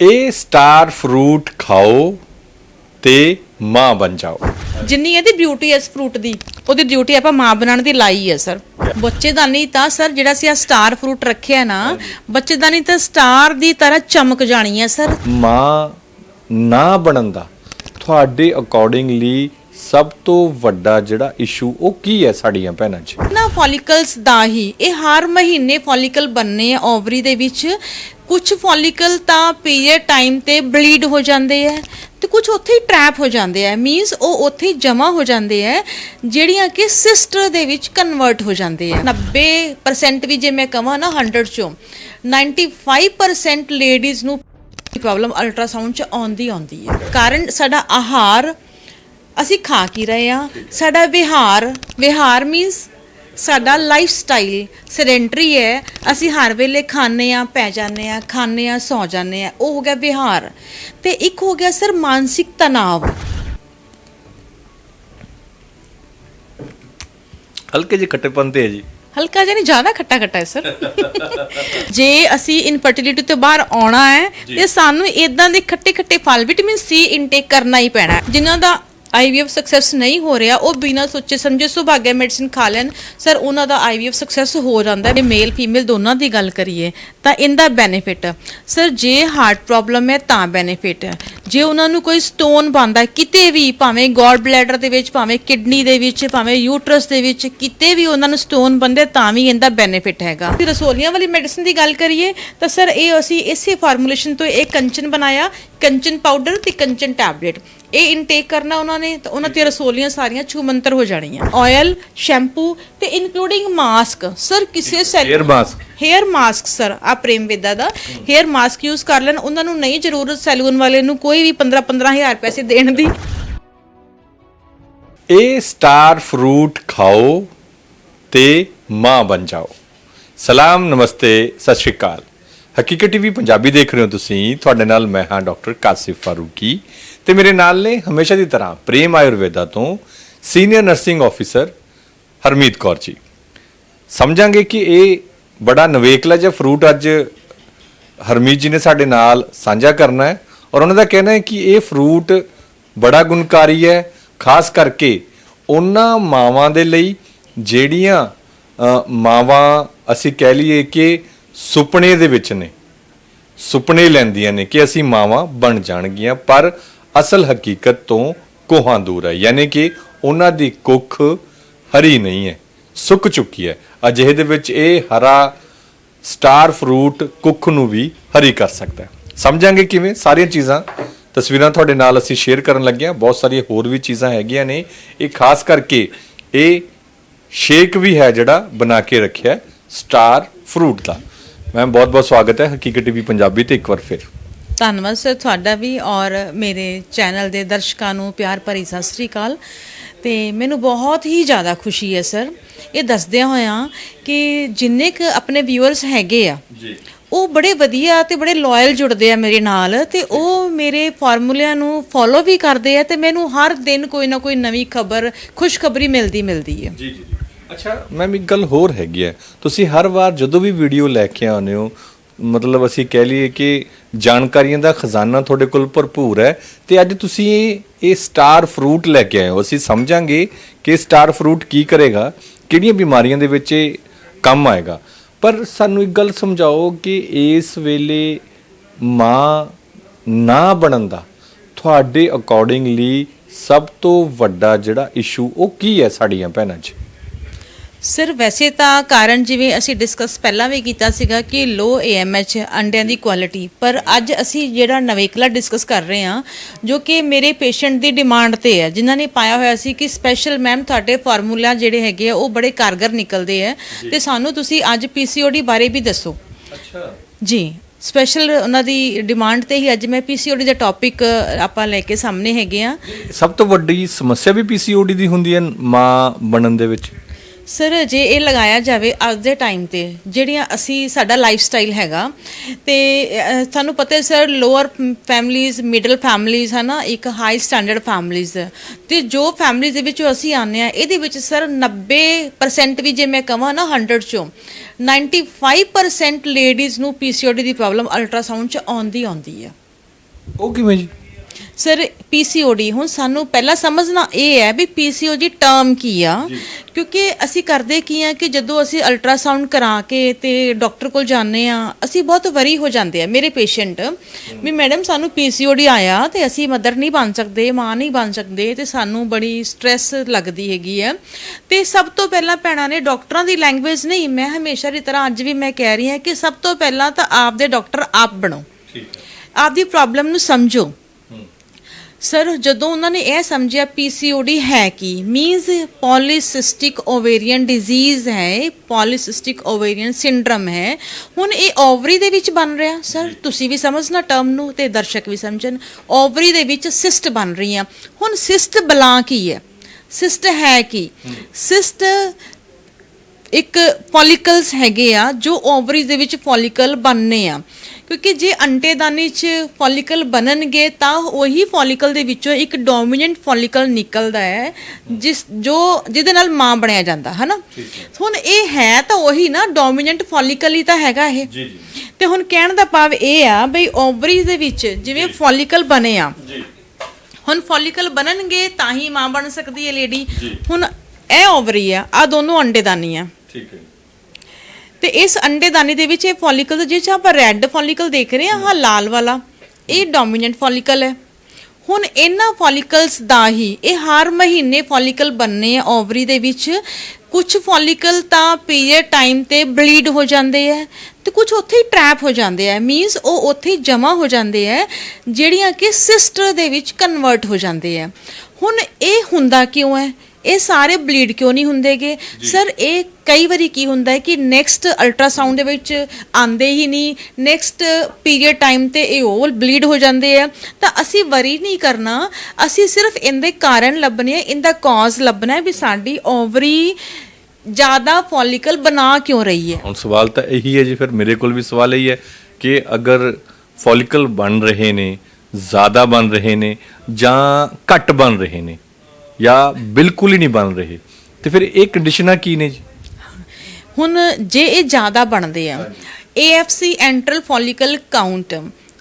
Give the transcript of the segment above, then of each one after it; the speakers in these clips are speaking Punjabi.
ਇਹ ਸਟਾਰ ਫਰੂਟ ਖਾਓ ਤੇ ਮਾਂ ਬਣ ਜਾਓ। ਜਿੰਨੀ ਇਹਦੀ ਬਿਊਟੀ ਇਸ ਫਰੂਟ ਦੀ ਉਹਦੀ ਡਿਊਟੀ ਆਪਾਂ ਮਾਂ ਬਣਾਉਣ ਦੀ ਲਾਈ ਹੈ ਸਰ ਬੱਚੇਦਾਨੀ ਤਾਂ ਸਰ ਜਿਹੜਾ ਸੀ ਆ ਸਟਾਰ ਫਰੂਟ ਰੱਖਿਆ ਨਾ ਬੱਚੇਦਾਨੀ ਤਾਂ ਸਟਾਰ ਦੀ ਤਰ੍ਹਾਂ ਚਮਕ ਜਾਣੀ ਹੈ ਸਰ ਮਾਂ ਨਾ ਬਣਨ ਦਾ। ਤੁਹਾਡੇ ਅਕੋਰਡਿੰਗਲੀ ਸਭ ਤੋਂ ਵੱਡਾ ਜਿਹੜਾ ਇਸ਼ੂ ਉਹ ਕੀ ਹੈ ਸਾਡੀਆਂ ਭੈਣਾਂ 'ਚ ਨਾ ਫੋਲੀਕਲਸ ਦਾ ਹੀ ਇਹ ਹਰ ਮਹੀਨੇ ਫੋਲੀਕਲ ਬਣਨੇ ਆ ਓਵਰੀ ਦੇ ਵਿੱਚ। ਕੁਝ ਫੋਲੀਕਲ ਤਾਂ ਪੀਰੀਅਡ ਟਾਈਮ ਤੇ ਬਲੀਡ ਹੋ ਜਾਂਦੇ ਆ ਤੇ ਕੁਝ ਉੱਥੇ ਹੀ ਟਰੈਪ ਹੋ ਜਾਂਦੇ ਆ ਮੀਨਸ ਉਹ ਉੱਥੇ ਹੀ ਜਮਾ ਹੋ ਜਾਂਦੇ ਆ ਜਿਹੜੀਆਂ ਕਿ ਸਿਸਟਰ ਦੇ ਵਿੱਚ ਕਨਵਰਟ ਹੋ ਜਾਂਦੇ ਆ 90% ਵੀ ਜੇ ਮੈਂ ਕਹਾਂ ਨਾ 100 ਚੋਂ 95% ਲੇਡੀਜ਼ ਨੂੰ ਪ੍ਰੋਬਲਮ ਅਲਟਰਾਸਾਊਂਡ ਚ ਆਉਂਦੀ ਆਉਂਦੀ ਹੈ ਕਾਰਨ ਸਾਡਾ ਆਹਾਰ, ਅਸੀਂ ਖਾ ਕੀ ਰਹੇ ਆ? ਸਾਡਾ ਵਿਹਾਰ ਵਿਹਾਰ ਮੀਨਸ ਸਾਡਾ ਲਾਈਫ ਸਟਾਈਲ ਸੈਡੈਂਟਰੀ ਹੈ। ਅਸੀਂ ਹਰ ਵੇਲੇ ਖਾਂਦੇ ਆ ਪੈ ਜਾਂਦੇ ਆ ਖਾਂਦੇ ਆ ਸੌ ਜਾਂਦੇ ਆ ਉਹ ਹੋ ਗਿਆ ਵਿਹਾਰ। ਤੇ ਇੱਕ ਹੋ ਗਿਆ ਸਰ ਮਾਨਸਿਕ ਤਣਾਅ। ਹਲਕੇ ਜਿਹੇ ਖੱਟੇਪਨ ਤੇ ਹੈ ਜੀ। ਹਲਕਾ ਜਿਹਾ ਨਹੀਂ ਜ਼ਿਆਦਾ ਖੱਟਾ ਖੱਟਾ ਹੈ ਸਰ। ਜੇ ਅਸੀਂ ਇਨਫਰਟੀਲਿਟੀ ਤੋਂ ਬਾਹਰ ਆਉਣਾ ਹੈ ਤੇ ਸਾਨੂੰ ਇਦਾਂ ਦੇ ਖੱਟੇ ਖੱਟੇ ਫਲ ਵਿਟਾਮਿਨ ਸੀ ਇਨਟੇਕ ਕਰਨਾ ਹੀ ਪੈਣਾ। ਜਿਨ੍ਹਾਂ ਦਾ ਆਈਵੀਐਫ ਸਕਸੈਸ ਨਹੀਂ ਹੋ ਰਿਹਾ, ਉਹ ਬਿਨਾਂ ਸੋਚੇ ਸਮਝੇ ਸੁਭਾਗਿਆ ਮੈਡੀਸਿਨ ਖਾ ਲੈਣ, ਸਰ ਉਹਨਾਂ ਦਾ ਆਈਵੀਐਫ ਸਕਸੈਸ ਹੋ ਜਾਂਦਾ ਹੈ। ਮੇਲ ਫੀਮੇਲ ਦੋਨਾਂ ਦੀ ਗੱਲ ਕਰੀਏ, ਤਾਂ ਇਹਦਾ ਬੈਨੀਫਿਟ ਸਰ ਜੇ ਹਾਰਟ ਪ੍ਰੋਬਲਮ ਹੈ ਤਾਂ ਬੈਨੀਫਿਟ ਹੈ ਜੇ ਉਹਨਾਂ ਨੂੰ ਕੋਈ ਸਟੋਨ ਬੰਦਾ ਕਿਤੇ ਵੀ, ਭਾਵੇਂ ਗੋਲ ਬਲੈਡਰ ਦੇ ਵਿੱਚ, ਭਾਵੇਂ ਕਿਡਨੀ ਦੇ ਵਿੱਚ, ਭਾਵੇਂ ਯੂਟਰਸ ਦੇ ਵਿੱਚ, ਕਿਤੇ ਵੀ ਉਹਨਾਂ ਨੂੰ ਸਟੋਨ ਬੰਦੇ ਤਾਂ ਵੀ ਇਹਦਾ ਬੈਨੀਫਿਟ ਹੈਗਾ। ਰਸੋਲੀਆਂ ਵਾਲੀ ਮੈਡੀਸਿਨ ਦੀ ਗੱਲ ਕਰੀਏ, ਤਾਂ ਸਰ ਇਹ ਅਸੀਂ ਇਸੇ ਫਾਰਮੂਲੇਸ਼ਨ ਤੋਂ ਇਹ ਕੰਚਨ ਬਣਾਇਆ ਕੰਚਨ ਪਾਊਡਰ ਤੇ ਕੰਚਨ ਟੈਬਲੇਟ ਇਹ ਇਨਟੇਕ ਕਰਨਾ ਉਹਨਾਂ ਨੇ ਤਾਂ ਉਹਨਾਂ ਦੀਆਂ ਰਸੋਲੀਆਂ ਸਾਰੀਆਂ ਛੂਮੰਤਰ ਹੋ ਜਾਣੀਆਂ। ਆਇਲ ਸ਼ੈਂਪੂ ਤੇ ਇਨਕਲੂਡਿੰਗ ਮਾਸਕ ਸਰ ਕਿਸੇ ਸੈਲ Hair mask? Hair mask sir ਆ ਪ੍ਰੇਮ ਵਿਦਾ ਦਾ। ਹੇਅਰ ਮਾਸਕ ਯੂਜ਼ ਕਰ ਲੈਣ। ਉਹਨਾਂ ਨੂੰ ਨਹੀਂ ਜ਼ਰੂਰਤ ਸੈਲੂਨ ਵਾਲੇ ਨੂੰ ਕੋਈ ਵੀ 15 15000 ਪੈਸੇ ਦੇਣ ਦੀ। ਇਹ ਸਟਾਰ ਫਰੂਟ ਖਾਓ ਤੇ ਮਾਂ ਬਣ ਜਾਓ। ਸਲਾਮ ਨਮਸਤੇ ਸਤਿ ਸ਼੍ਰੀ ਅਕਾਲ। ਹਕੀਕਤ ਟੀਵੀ ਪੰਜਾਬੀ ਦੇਖ ਰਹੇ ਹੋ ਤੁਸੀਂ। ਤੁਹਾਡੇ ਨਾਲ ਮੈਂ ਹਾਂ ਡਾਕਟਰ ਕਾਸਿਫ ਫਾਰੂਕੀ ਤੇ ਮੇਰੇ ਨਾਲ ਨੇ ਹਮੇਸ਼ਾ ਦੀ ਤਰ੍ਹਾਂ ਪ੍ਰੇਮ ਆਯੁਰਵੇਦਾ ਤੋਂ senior nursing officer Harmeet Kaur ji. ਸਮਝਾਂਗੇ ਕਿ ਇਹ ਬੜਾ ਨਵੇਕਲਾ ਜਿਹਾ ਫਰੂਟ ਅੱਜ ਹਰਮੀਤ ਜੀ ਨੇ ਸਾਡੇ ਨਾਲ ਸਾਂਝਾ ਕਰਨਾ ਹੈ ਔਰ ਉਹਨਾਂ ਦਾ ਕਹਿਣਾ ਹੈ ਕਿ ਇਹ ਫਰੂਟ ਬੜਾ ਗੁਣਕਾਰੀ ਹੈ, ਖਾਸ ਕਰਕੇ ਉਹਨਾਂ ਮਾਵਾਂ ਦੇ ਲਈ ਜਿਹੜੀਆਂ ਮਾਵਾਂ ਅਸੀਂ ਕਹਿ ਲਈਏ ਕਿ ਸੁਪਨੇ ਦੇ ਵਿੱਚ ਨੇ। ਸੁਪਨੇ ਲੈਂਦੀਆਂ ਨੇ ਕਿ ਅਸੀਂ ਮਾਵਾਂ ਬਣ ਜਾਣਗੀਆਂ, ਪਰ ਅਸਲ ਹਕੀਕਤ ਤੋਂ ਕੋਹਾਂ ਦੂਰ ਹੈ। ਯਾਨੀ ਕਿ ਉਹਨਾਂ ਦੀ ਕੁੱਖ ਹਰੀ ਨਹੀਂ ਹੈ, ਸੁੱਕ ਚੁੱਕੀ ਹੈ। ਅਜਿਹੇ ਦੇ ਵਿੱਚ ਇਹ ਹਰਾ ਸਟਾਰ ਫਰੂਟ ਕੁੱਖ ਨੂੰ ਵੀ ਹਰੀ ਕਰ ਸਕਦਾ ਹੈ। ਸਮਝਾਂਗੇ ਕਿਵੇਂ? ਸਾਰੀਆਂ ਚੀਜ਼ਾਂ ਤਸਵੀਰਾਂ ਤੁਹਾਡੇ ਨਾਲ ਅਸੀਂ ਸ਼ੇਅਰ ਕਰਨ ਲੱਗੇ ਹਾਂ ਬਹੁਤ ਸਾਰੀਆਂ ਹੋਰ ਵੀ ਚੀਜ਼ਾਂ ਹੈਗੀਆਂ ਨੇ। ਇਹ ਖਾਸ ਕਰਕੇ ਇਹ ਸ਼ੇਕ ਵੀ ਹੈ ਜਿਹੜਾ ਬਣਾ ਕੇ ਰੱਖਿਆ ਸਟਾਰ ਫਰੂਟ ਦਾ। ਮੈਮ ਬਹੁਤ ਬਹੁਤ ਸਵਾਗਤ ਹੈ ਹਕੀਕਤ ਟੀਵੀ ਪੰਜਾਬੀ ਤੇ ਇੱਕ ਵਾਰ ਫਿਰ। ਧੰਨਵਾਦ ਸਰ ਤੁਹਾਡਾ ਵੀ ਔਰ ਮੇਰੇ ਚੈਨਲ ਦੇ ਦਰਸ਼ਕਾਂ ਨੂੰ ਪਿਆਰ ਭਰੀ ਸਤਿ ਸ੍ਰੀ ਅਕਾਲ। ਤੇ ਮੈਨੂੰ ਬਹੁਤ ਹੀ ਜ਼ਿਆਦਾ ਖੁਸ਼ੀ ਹੈ ਸਰ ਇਹ ਦੱਸਦਿਆਂ ਹੋਇਆਂ ਕਿ ਜਿੰਨੇ ਕ ਆਪਣੇ ਵਿਊਅਰਸ ਹੈਗੇ ਆ ਜੀ। ਉਹ ਬੜੇ ਵਧੀਆ ਤੇ ਬੜੇ ਲਾਇਲ ਜੁੜਦੇ ਆ ਮੇਰੇ ਨਾਲ ਤੇ ਉਹ ਮੇਰੇ ਫਾਰਮੂਲਿਆਂ ਨੂੰ ਫੋਲੋ ਵੀ ਕਰਦੇ ਆ ਤੇ ਮੈਨੂੰ ਹਰ ਦਿਨ ਕੋਈ ਨਾ ਕੋਈ ਨਵੀਂ ਖਬਰ ਖੁਸ਼ਖਬਰੀ ਮਿਲਦੀ ਮਿਲਦੀ ਹੈ ਜੀ ਜੀ। ਅੱਛਾ। ਮੈਮ ਇੱਕ ਗੱਲ ਹੋਰ ਹੈਗੀ ਹੈ। ਤੁਸੀਂ ਹਰ ਵਾਰ ਜਦੋਂ ਵੀ ਵੀਡੀਓ ਲੈ ਕੇ ਆਉਂਦੇ ਹੋ, ਮਤਲਬ ਅਸੀਂ ਕਹਿ ਲਈਏ ਕਿ ਜਾਣਕਾਰੀਆਂ ਦਾ ਖਜ਼ਾਨਾ ਤੁਹਾਡੇ ਕੋਲ ਭਰਪੂਰ ਹੈ ਤੇ ਅੱਜ ਤੁਸੀਂ ਇਹ ਸਟਾਰ ਫਰੂਟ ਲੈ ਕੇ ਆਏ ਹੋ। ਅਸੀਂ ਸਮਝਾਂਗੇ ਕਿ ਸਟਾਰ ਫਰੂਟ ਕੀ ਕਰੇਗਾ, ਕਿਹੜੀਆਂ ਬਿਮਾਰੀਆਂ ਦੇ ਵਿੱਚ ਇਹ ਕੰਮ ਆਏਗਾ। ਪਰ ਸਾਨੂੰ ਇੱਕ ਗੱਲ ਸਮਝਾਓ ਕਿ ਇਸ ਵੇਲੇ ਮਾਂ ਨਾ ਬਣਨ ਦਾ ਤੁਹਾਡੇ ਅਕੋਰਡਿੰਗਲੀ ਸਭ ਤੋਂ ਵੱਡਾ ਜਿਹੜਾ ਇਸ਼ੂ ਉਹ ਕੀ ਹੈ ਸਾਡੀਆਂ ਭੈਣਾਂ 'ਚ? ਸਰ ਵੈਸੇ ਤਾਂ ਕਾਰਨ ਜਿਵੇਂ ਅਸੀਂ ਡਿਸਕਸ ਪਹਿਲਾਂ ਵੀ ਕੀਤਾ ਸੀਗਾ ਕਿ ਲੋ ਏਐਮਐਚ ਅੰਡਿਆਂ ਦੀ ਕੁਆਲਿਟੀ ਪਰ ਅੱਜ ਅਸੀਂ ਜਿਹੜਾ ਨਵੇਕਲਾ ਡਿਸਕਸ ਕਰ ਰਹੇ ਹਾਂ ਜੋ ਕਿ ਮੇਰੇ ਪੇਸ਼ੈਂਟ ਦੀ ਡਿਮਾਂਡ ਤੇ ਹੈ ਜਿਨ੍ਹਾਂ ਨੇ ਪਾਇਆ ਹੋਇਆ ਸੀ ਕਿ ਸਪੈਸ਼ਲ ਮੈਮ ਤੁਹਾਡੇ ਫਾਰਮੂਲਾ ਜਿਹੜੇ ਹੈਗੇ ਆ ਉਹ ਬੜੇ ਕਾਰਗਰ ਨਿਕਲਦੇ ਆ। ਤੇ ਸਾਨੂੰ ਤੁਸੀਂ ਅੱਜ ਪੀਸੀਓਡੀ ਬਾਰੇ ਵੀ ਦੱਸੋ। ਅੱਛਾ। ਜੀ ਸਪੈਸ਼ਲ ਉਹਨਾਂ ਦੀ ਡਿਮਾਂਡ ਤੇ ਹੀ ਅੱਜ ਮੈਂ ਪੀਸੀਓਡੀ ਦਾ ਟੌਪਿਕ ਆਪਾਂ ਲੈ ਕੇ ਸਾਹਮਣੇ ਹੈਗੇ ਆ ਸਭ ਤੋਂ ਵੱਡੀ ਸਮੱਸਿਆ ਵੀ ਪੀਸੀਓਡੀ ਦੀ ਹੁੰਦੀ ਹੈ ਮਾਂ ਬਣਨ ਦੇ ਵਿੱਚ। ਸਰ ਜੇ ਇਹ ਲਗਾਇਆ ਜਾਵੇ ਅੱਜ ਦੇ ਟਾਈਮ ਤੇ ਜਿਹੜੀਆਂ ਅਸੀਂ ਸਾਡਾ ਲਾਈਫ ਸਟਾਈਲ ਹੈਗਾ ਤੇ ਅਹ, ਤੁਹਾਨੂੰ ਪਤਾ ਹੈ sir lower families middle families ਹਨਾ ਇੱਕ ਹਾਈ ਸਟੈਂਡਰਡ ਫੈਮਲੀਜ਼ ਤੇ ਜੋ ਫੈਮਲੀਜ਼ ਦੇ ਵਿੱਚੋਂ ਅਸੀਂ ਆਨੇ ਆ ਇਹਦੇ ਵਿੱਚ ਸਰ 90% ਵੀ ਜੇ ਮੈਂ ਕਹਾਂ ਨਾ 100 ਚੋਂ 95% ਲੇਡੀਜ਼ ਨੂੰ ਪੀਸੀਓਡੀ ਦੀ ਪ੍ਰੋਬਲਮ ਅਲਟਰਾਸਾਊਂਡ ਚ ਆਉਂਦੀ ਆਉਂਦੀ ਹੈ। ਉਹ ਕਿਵੇਂ ਜੀ? ਸਰ ਪੀਸੀਓਡੀ ਹੁਣ ਸਾਨੂੰ ਪਹਿਲਾਂ ਸਮਝਣਾ ਇਹ ਹੈ ਵੀ ਪੀਸੀਓਡੀ ਟਰਮ ਕੀ ਆ? ਕਿਉਂਕਿ ਅਸੀਂ ਕਰਦੇ ਕੀ ਆ ਕਿ ਜਦੋਂ ਅਸੀਂ ਅਲਟਰਾਸਾਊਂਡ ਕਰਾ ਕੇ ਤੇ ਡਾਕਟਰ ਕੋਲ ਜਾਂਦੇ ਆ ਅਸੀਂ ਬਹੁਤ ਵਰੀ ਹੋ ਜਾਂਦੇ ਆ ਮੇਰੇ ਪੇਸ਼ੈਂਟ ਵੀ ਮੈਡਮ ਸਾਨੂੰ ਪੀਸੀਓਡੀ ਆਇਆ ਤੇ ਅਸੀਂ ਮਦਰ ਨਹੀਂ ਬਣ ਸਕਦੇ ਮਾਂ ਨਹੀਂ ਬਣ ਸਕਦੇ ਤੇ ਸਾਨੂੰ ਬੜੀ ਸਟ੍ਰੈਸ ਲੱਗਦੀ ਹੈਗੀ ਆ। ਤੇ ਸਭ ਤੋਂ ਪਹਿਲਾਂ ਭੈਣਾਂ ਨੇ ਡਾਕਟਰਾਂ ਦੀ ਲੈਂਗੁਏਜ ਨਹੀਂ ਮੈਂ ਹਮੇਸ਼ਾ ਦੀ ਤਰ੍ਹਾਂ ਅੱਜ ਵੀ ਮੈਂ ਕਹਿ ਰਹੀ ਹਾਂ ਕਿ ਸਭ ਤੋਂ ਪਹਿਲਾਂ ਤਾਂ ਆਪਦੇ ਡਾਕਟਰ ਆਪ ਬਣੋ। ਠੀਕ ਹੈ। ਆਪਦੀ ਪ੍ਰੋਬਲਮ ਨੂੰ ਸਮਝੋ। ਸਰ, ਜਦੋਂ ਉਹਨਾਂ ਨੇ ਇਹ ਸਮਝਿਆ ਪੀਸੀਓਡੀ ਹੈ ਕੀ ਮੀਨਸ ਪੋਲੀਸਿਸਟਿਕ ਓਵੇਰੀਅਨ ਡਿਜ਼ੀਜ਼ ਹੈ ਪੋਲੀਸਿਸਟਿਕ ਓਵੇਰੀਅਨ ਸਿੰਡਰਮ ਹੈ। ਹੁਣ ਇਹ ਓਵਰੀ ਦੇ ਵਿੱਚ ਬਣ ਰਿਹਾ। ਸਰ, ਤੁਸੀਂ ਵੀ ਸਮਝਣਾ ਟਰਮ ਨੂੰ ਤੇ ਦਰਸ਼ਕ ਵੀ ਸਮਝਣ। ਓਵਰੀ ਦੇ ਵਿੱਚ ਸਿਸਟ ਬਣ ਰਹੀ ਰਹੀਆਂ ਹੁਣ ਸਿਸਟ ਬਲਾਂ ਕੀ ਹੈ? ਸਿਸਟ ਹੈ ਕੀ? ਸਿਸਟ ਇੱਕ ਪੋਲੀਕਲਸ ਹੈਗੇ ਆ, ਜੋ ਓਵਰੀ ਦੇ ਵਿੱਚ ਪੋਲੀਕਲ ਬਣਨੇ ਆ। ਕਿਉਂਕਿ ਜੇ ਅੰਡੇਦਾਨੀ 'ਚ ਫੋਲੀਕਲ ਬਣਨਗੇ ਤਾਂ ਉਹੀ ਫੋਲੀਕਲ ਦੇ ਵਿੱਚੋਂ ਇੱਕ ਡੋਮੀਨੈਂਟ ਫੋਲੀਕਲ ਨਿਕਲਦਾ ਹੈ ਜਿਸ ਜੋ ਜਿਹਦੇ ਨਾਲ ਮਾਂ ਬਣਿਆ ਜਾਂਦਾ ਹਨਾ? ਹੁਣ ਇਹ ਹੈ ਤਾਂ ਉਹੀ ਨਾ ਡੋਮੀਨੈਂਟ ਫੋਲੀਕਲ ਹੀ ਤਾਂ ਹੈਗਾ ਇਹ। ਜੀ ਜੀ। ਤੇ ਹੁਣ ਕਹਿਣ ਦਾ ਭਾਵ ਇਹ ਆ ਬਈ ਓਵਰੀ ਦੇ ਵਿੱਚ ਜਿਵੇਂ ਫੋਲੀਕਲ ਬਣੇ ਆ ਜੀ। ਹੁਣ ਫੋਲੀਕਲ ਬਣਨਗੇ ਤਾਂ ਹੀ ਮਾਂ ਬਣ ਸਕਦੀ ਹੈ ਲੇਡੀ। ਹੁਣ ਇਹ ਓਵਰੀ ਆ ਆ ਦੋਨੋਂ ਅੰਡੇਦਾਨੀ ਆ। ਠੀਕ ਹੈ। ਤੇ ਇਸ ਅੰਡੇਦਾਨੀ ਦੇ ਵਿੱਚ ਇਹ ਫੋਲੀਕਲ ਜਿਹ 'ਚ ਆਪਾਂ ਰੈੱਡ ਫੋਲੀਕਲ ਦੇਖ ਰਹੇ ਹਾਂ ਹਾਂ ਲਾਲ ਵਾਲਾ। ਇਹ ਡੋਮੀਨੈਂਟ ਫੋਲੀਕਲ ਹੈ। ਹੁਣ ਇਹਨਾਂ ਫੋਲੀਕਲਸ ਦਾ ਹੀ, ਇਹ ਹਰ ਮਹੀਨੇ ਫੋਲੀਕਲ ਬਣਨੇ ਆ ਓਵਰੀ ਦੇ ਵਿੱਚ। ਕੁਝ ਫੋਲੀਕਲ ਤਾਂ ਪੀਰੀਅਡ ਟਾਈਮ ਤੇ ਬਲੀਡ ਹੋ ਜਾਂਦੇ ਆ ਤੇ ਕੁਝ ਉੱਥੇ ਹੀ ਟ੍ਰੈਪ ਹੋ ਜਾਂਦੇ ਆ। ਮੀਨਸ ਉਹ ਉੱਥੇ ਹੀ ਜਮਾ ਹੋ ਜਾਂਦੇ ਆ, ਜਿਹੜੀਆਂ ਕਿ ਸਿਸਟਰ ਦੇ ਵਿੱਚ ਕਨਵਰਟ ਹੋ ਜਾਂਦੇ ਆ। ਹੁਣ ਇਹ ਹੁੰਦਾ ਕਿਉਂ ਹੈ? ਇਹ ਸਾਰੇ ਬਲੀਡ ਕਿਉਂ ਨਹੀਂ ਹੁੰਦੇਗੇ? ਸਰ ਇਹ ਕਈ ਵਾਰੀ ਕੀ ਹੁੰਦਾ ਹੈ ਕਿ ਨੈਕਸਟ ਅਲਟਰਾਸਾਊਂਡ ਦੇ ਵਿੱਚ ਆਂਦੇ ਹੀ ਨਹੀਂ ਨੈਕਸਟ ਪੀਰੀਅਡ ਟਾਈਮ ਤੇ ਇਹ ਓਵਲ ਬਲੀਡ ਹੋ ਜਾਂਦੇ ਆ। ਤਾਂ ਅਸੀਂ ਵਰੀ ਨਹੀਂ ਕਰਨਾ ਅਸੀਂ ਸਿਰਫ ਇਹਦੇ ਕਾਰਨ ਲੱਭਣੇ ਆ ਇਹਦਾ ਕਾਜ਼ ਲੱਭਣਾ ਹੈ ਵੀ ਸਾਡੀ ਓਵਰੀ ਜ਼ਿਆਦਾ ਫੋਲੀਕਲ ਬਣਾ ਕਿਉਂ ਰਹੀ ਹੈ। ਹੁਣ ਸਵਾਲ ਤਾਂ ਇਹੀ ਹੈ ਜੀ ਫਿਰ ਮੇਰੇ ਕੋਲ ਵੀ ਸਵਾਲ ਇਹੀ ਹੈ ਕਿ ਅਗਰ ਫੋਲੀਕਲ ਬਣ ਰਹੇ ਨੇ ਜ਼ਿਆਦਾ ਬਣ ਰਹੇ ਨੇ ਜਾਂ ਘੱਟ ਬਣ ਰਹੇ ਨੇ ਜਾਂ ਬਿਲਕੁਲ ਹੀ ਨਹੀਂ ਬਣ ਰਹੇ। ਤੇ ਫਿਰ ਇਹ ਕੰਡੀਸ਼ਨਾਂ ਕੀ ਨੇ ਜੀ? ਹੁਣ ਜੇ ਇਹ ਜ਼ਿਆਦਾ ਬਣਦੇ ਆ AFC antral follicle count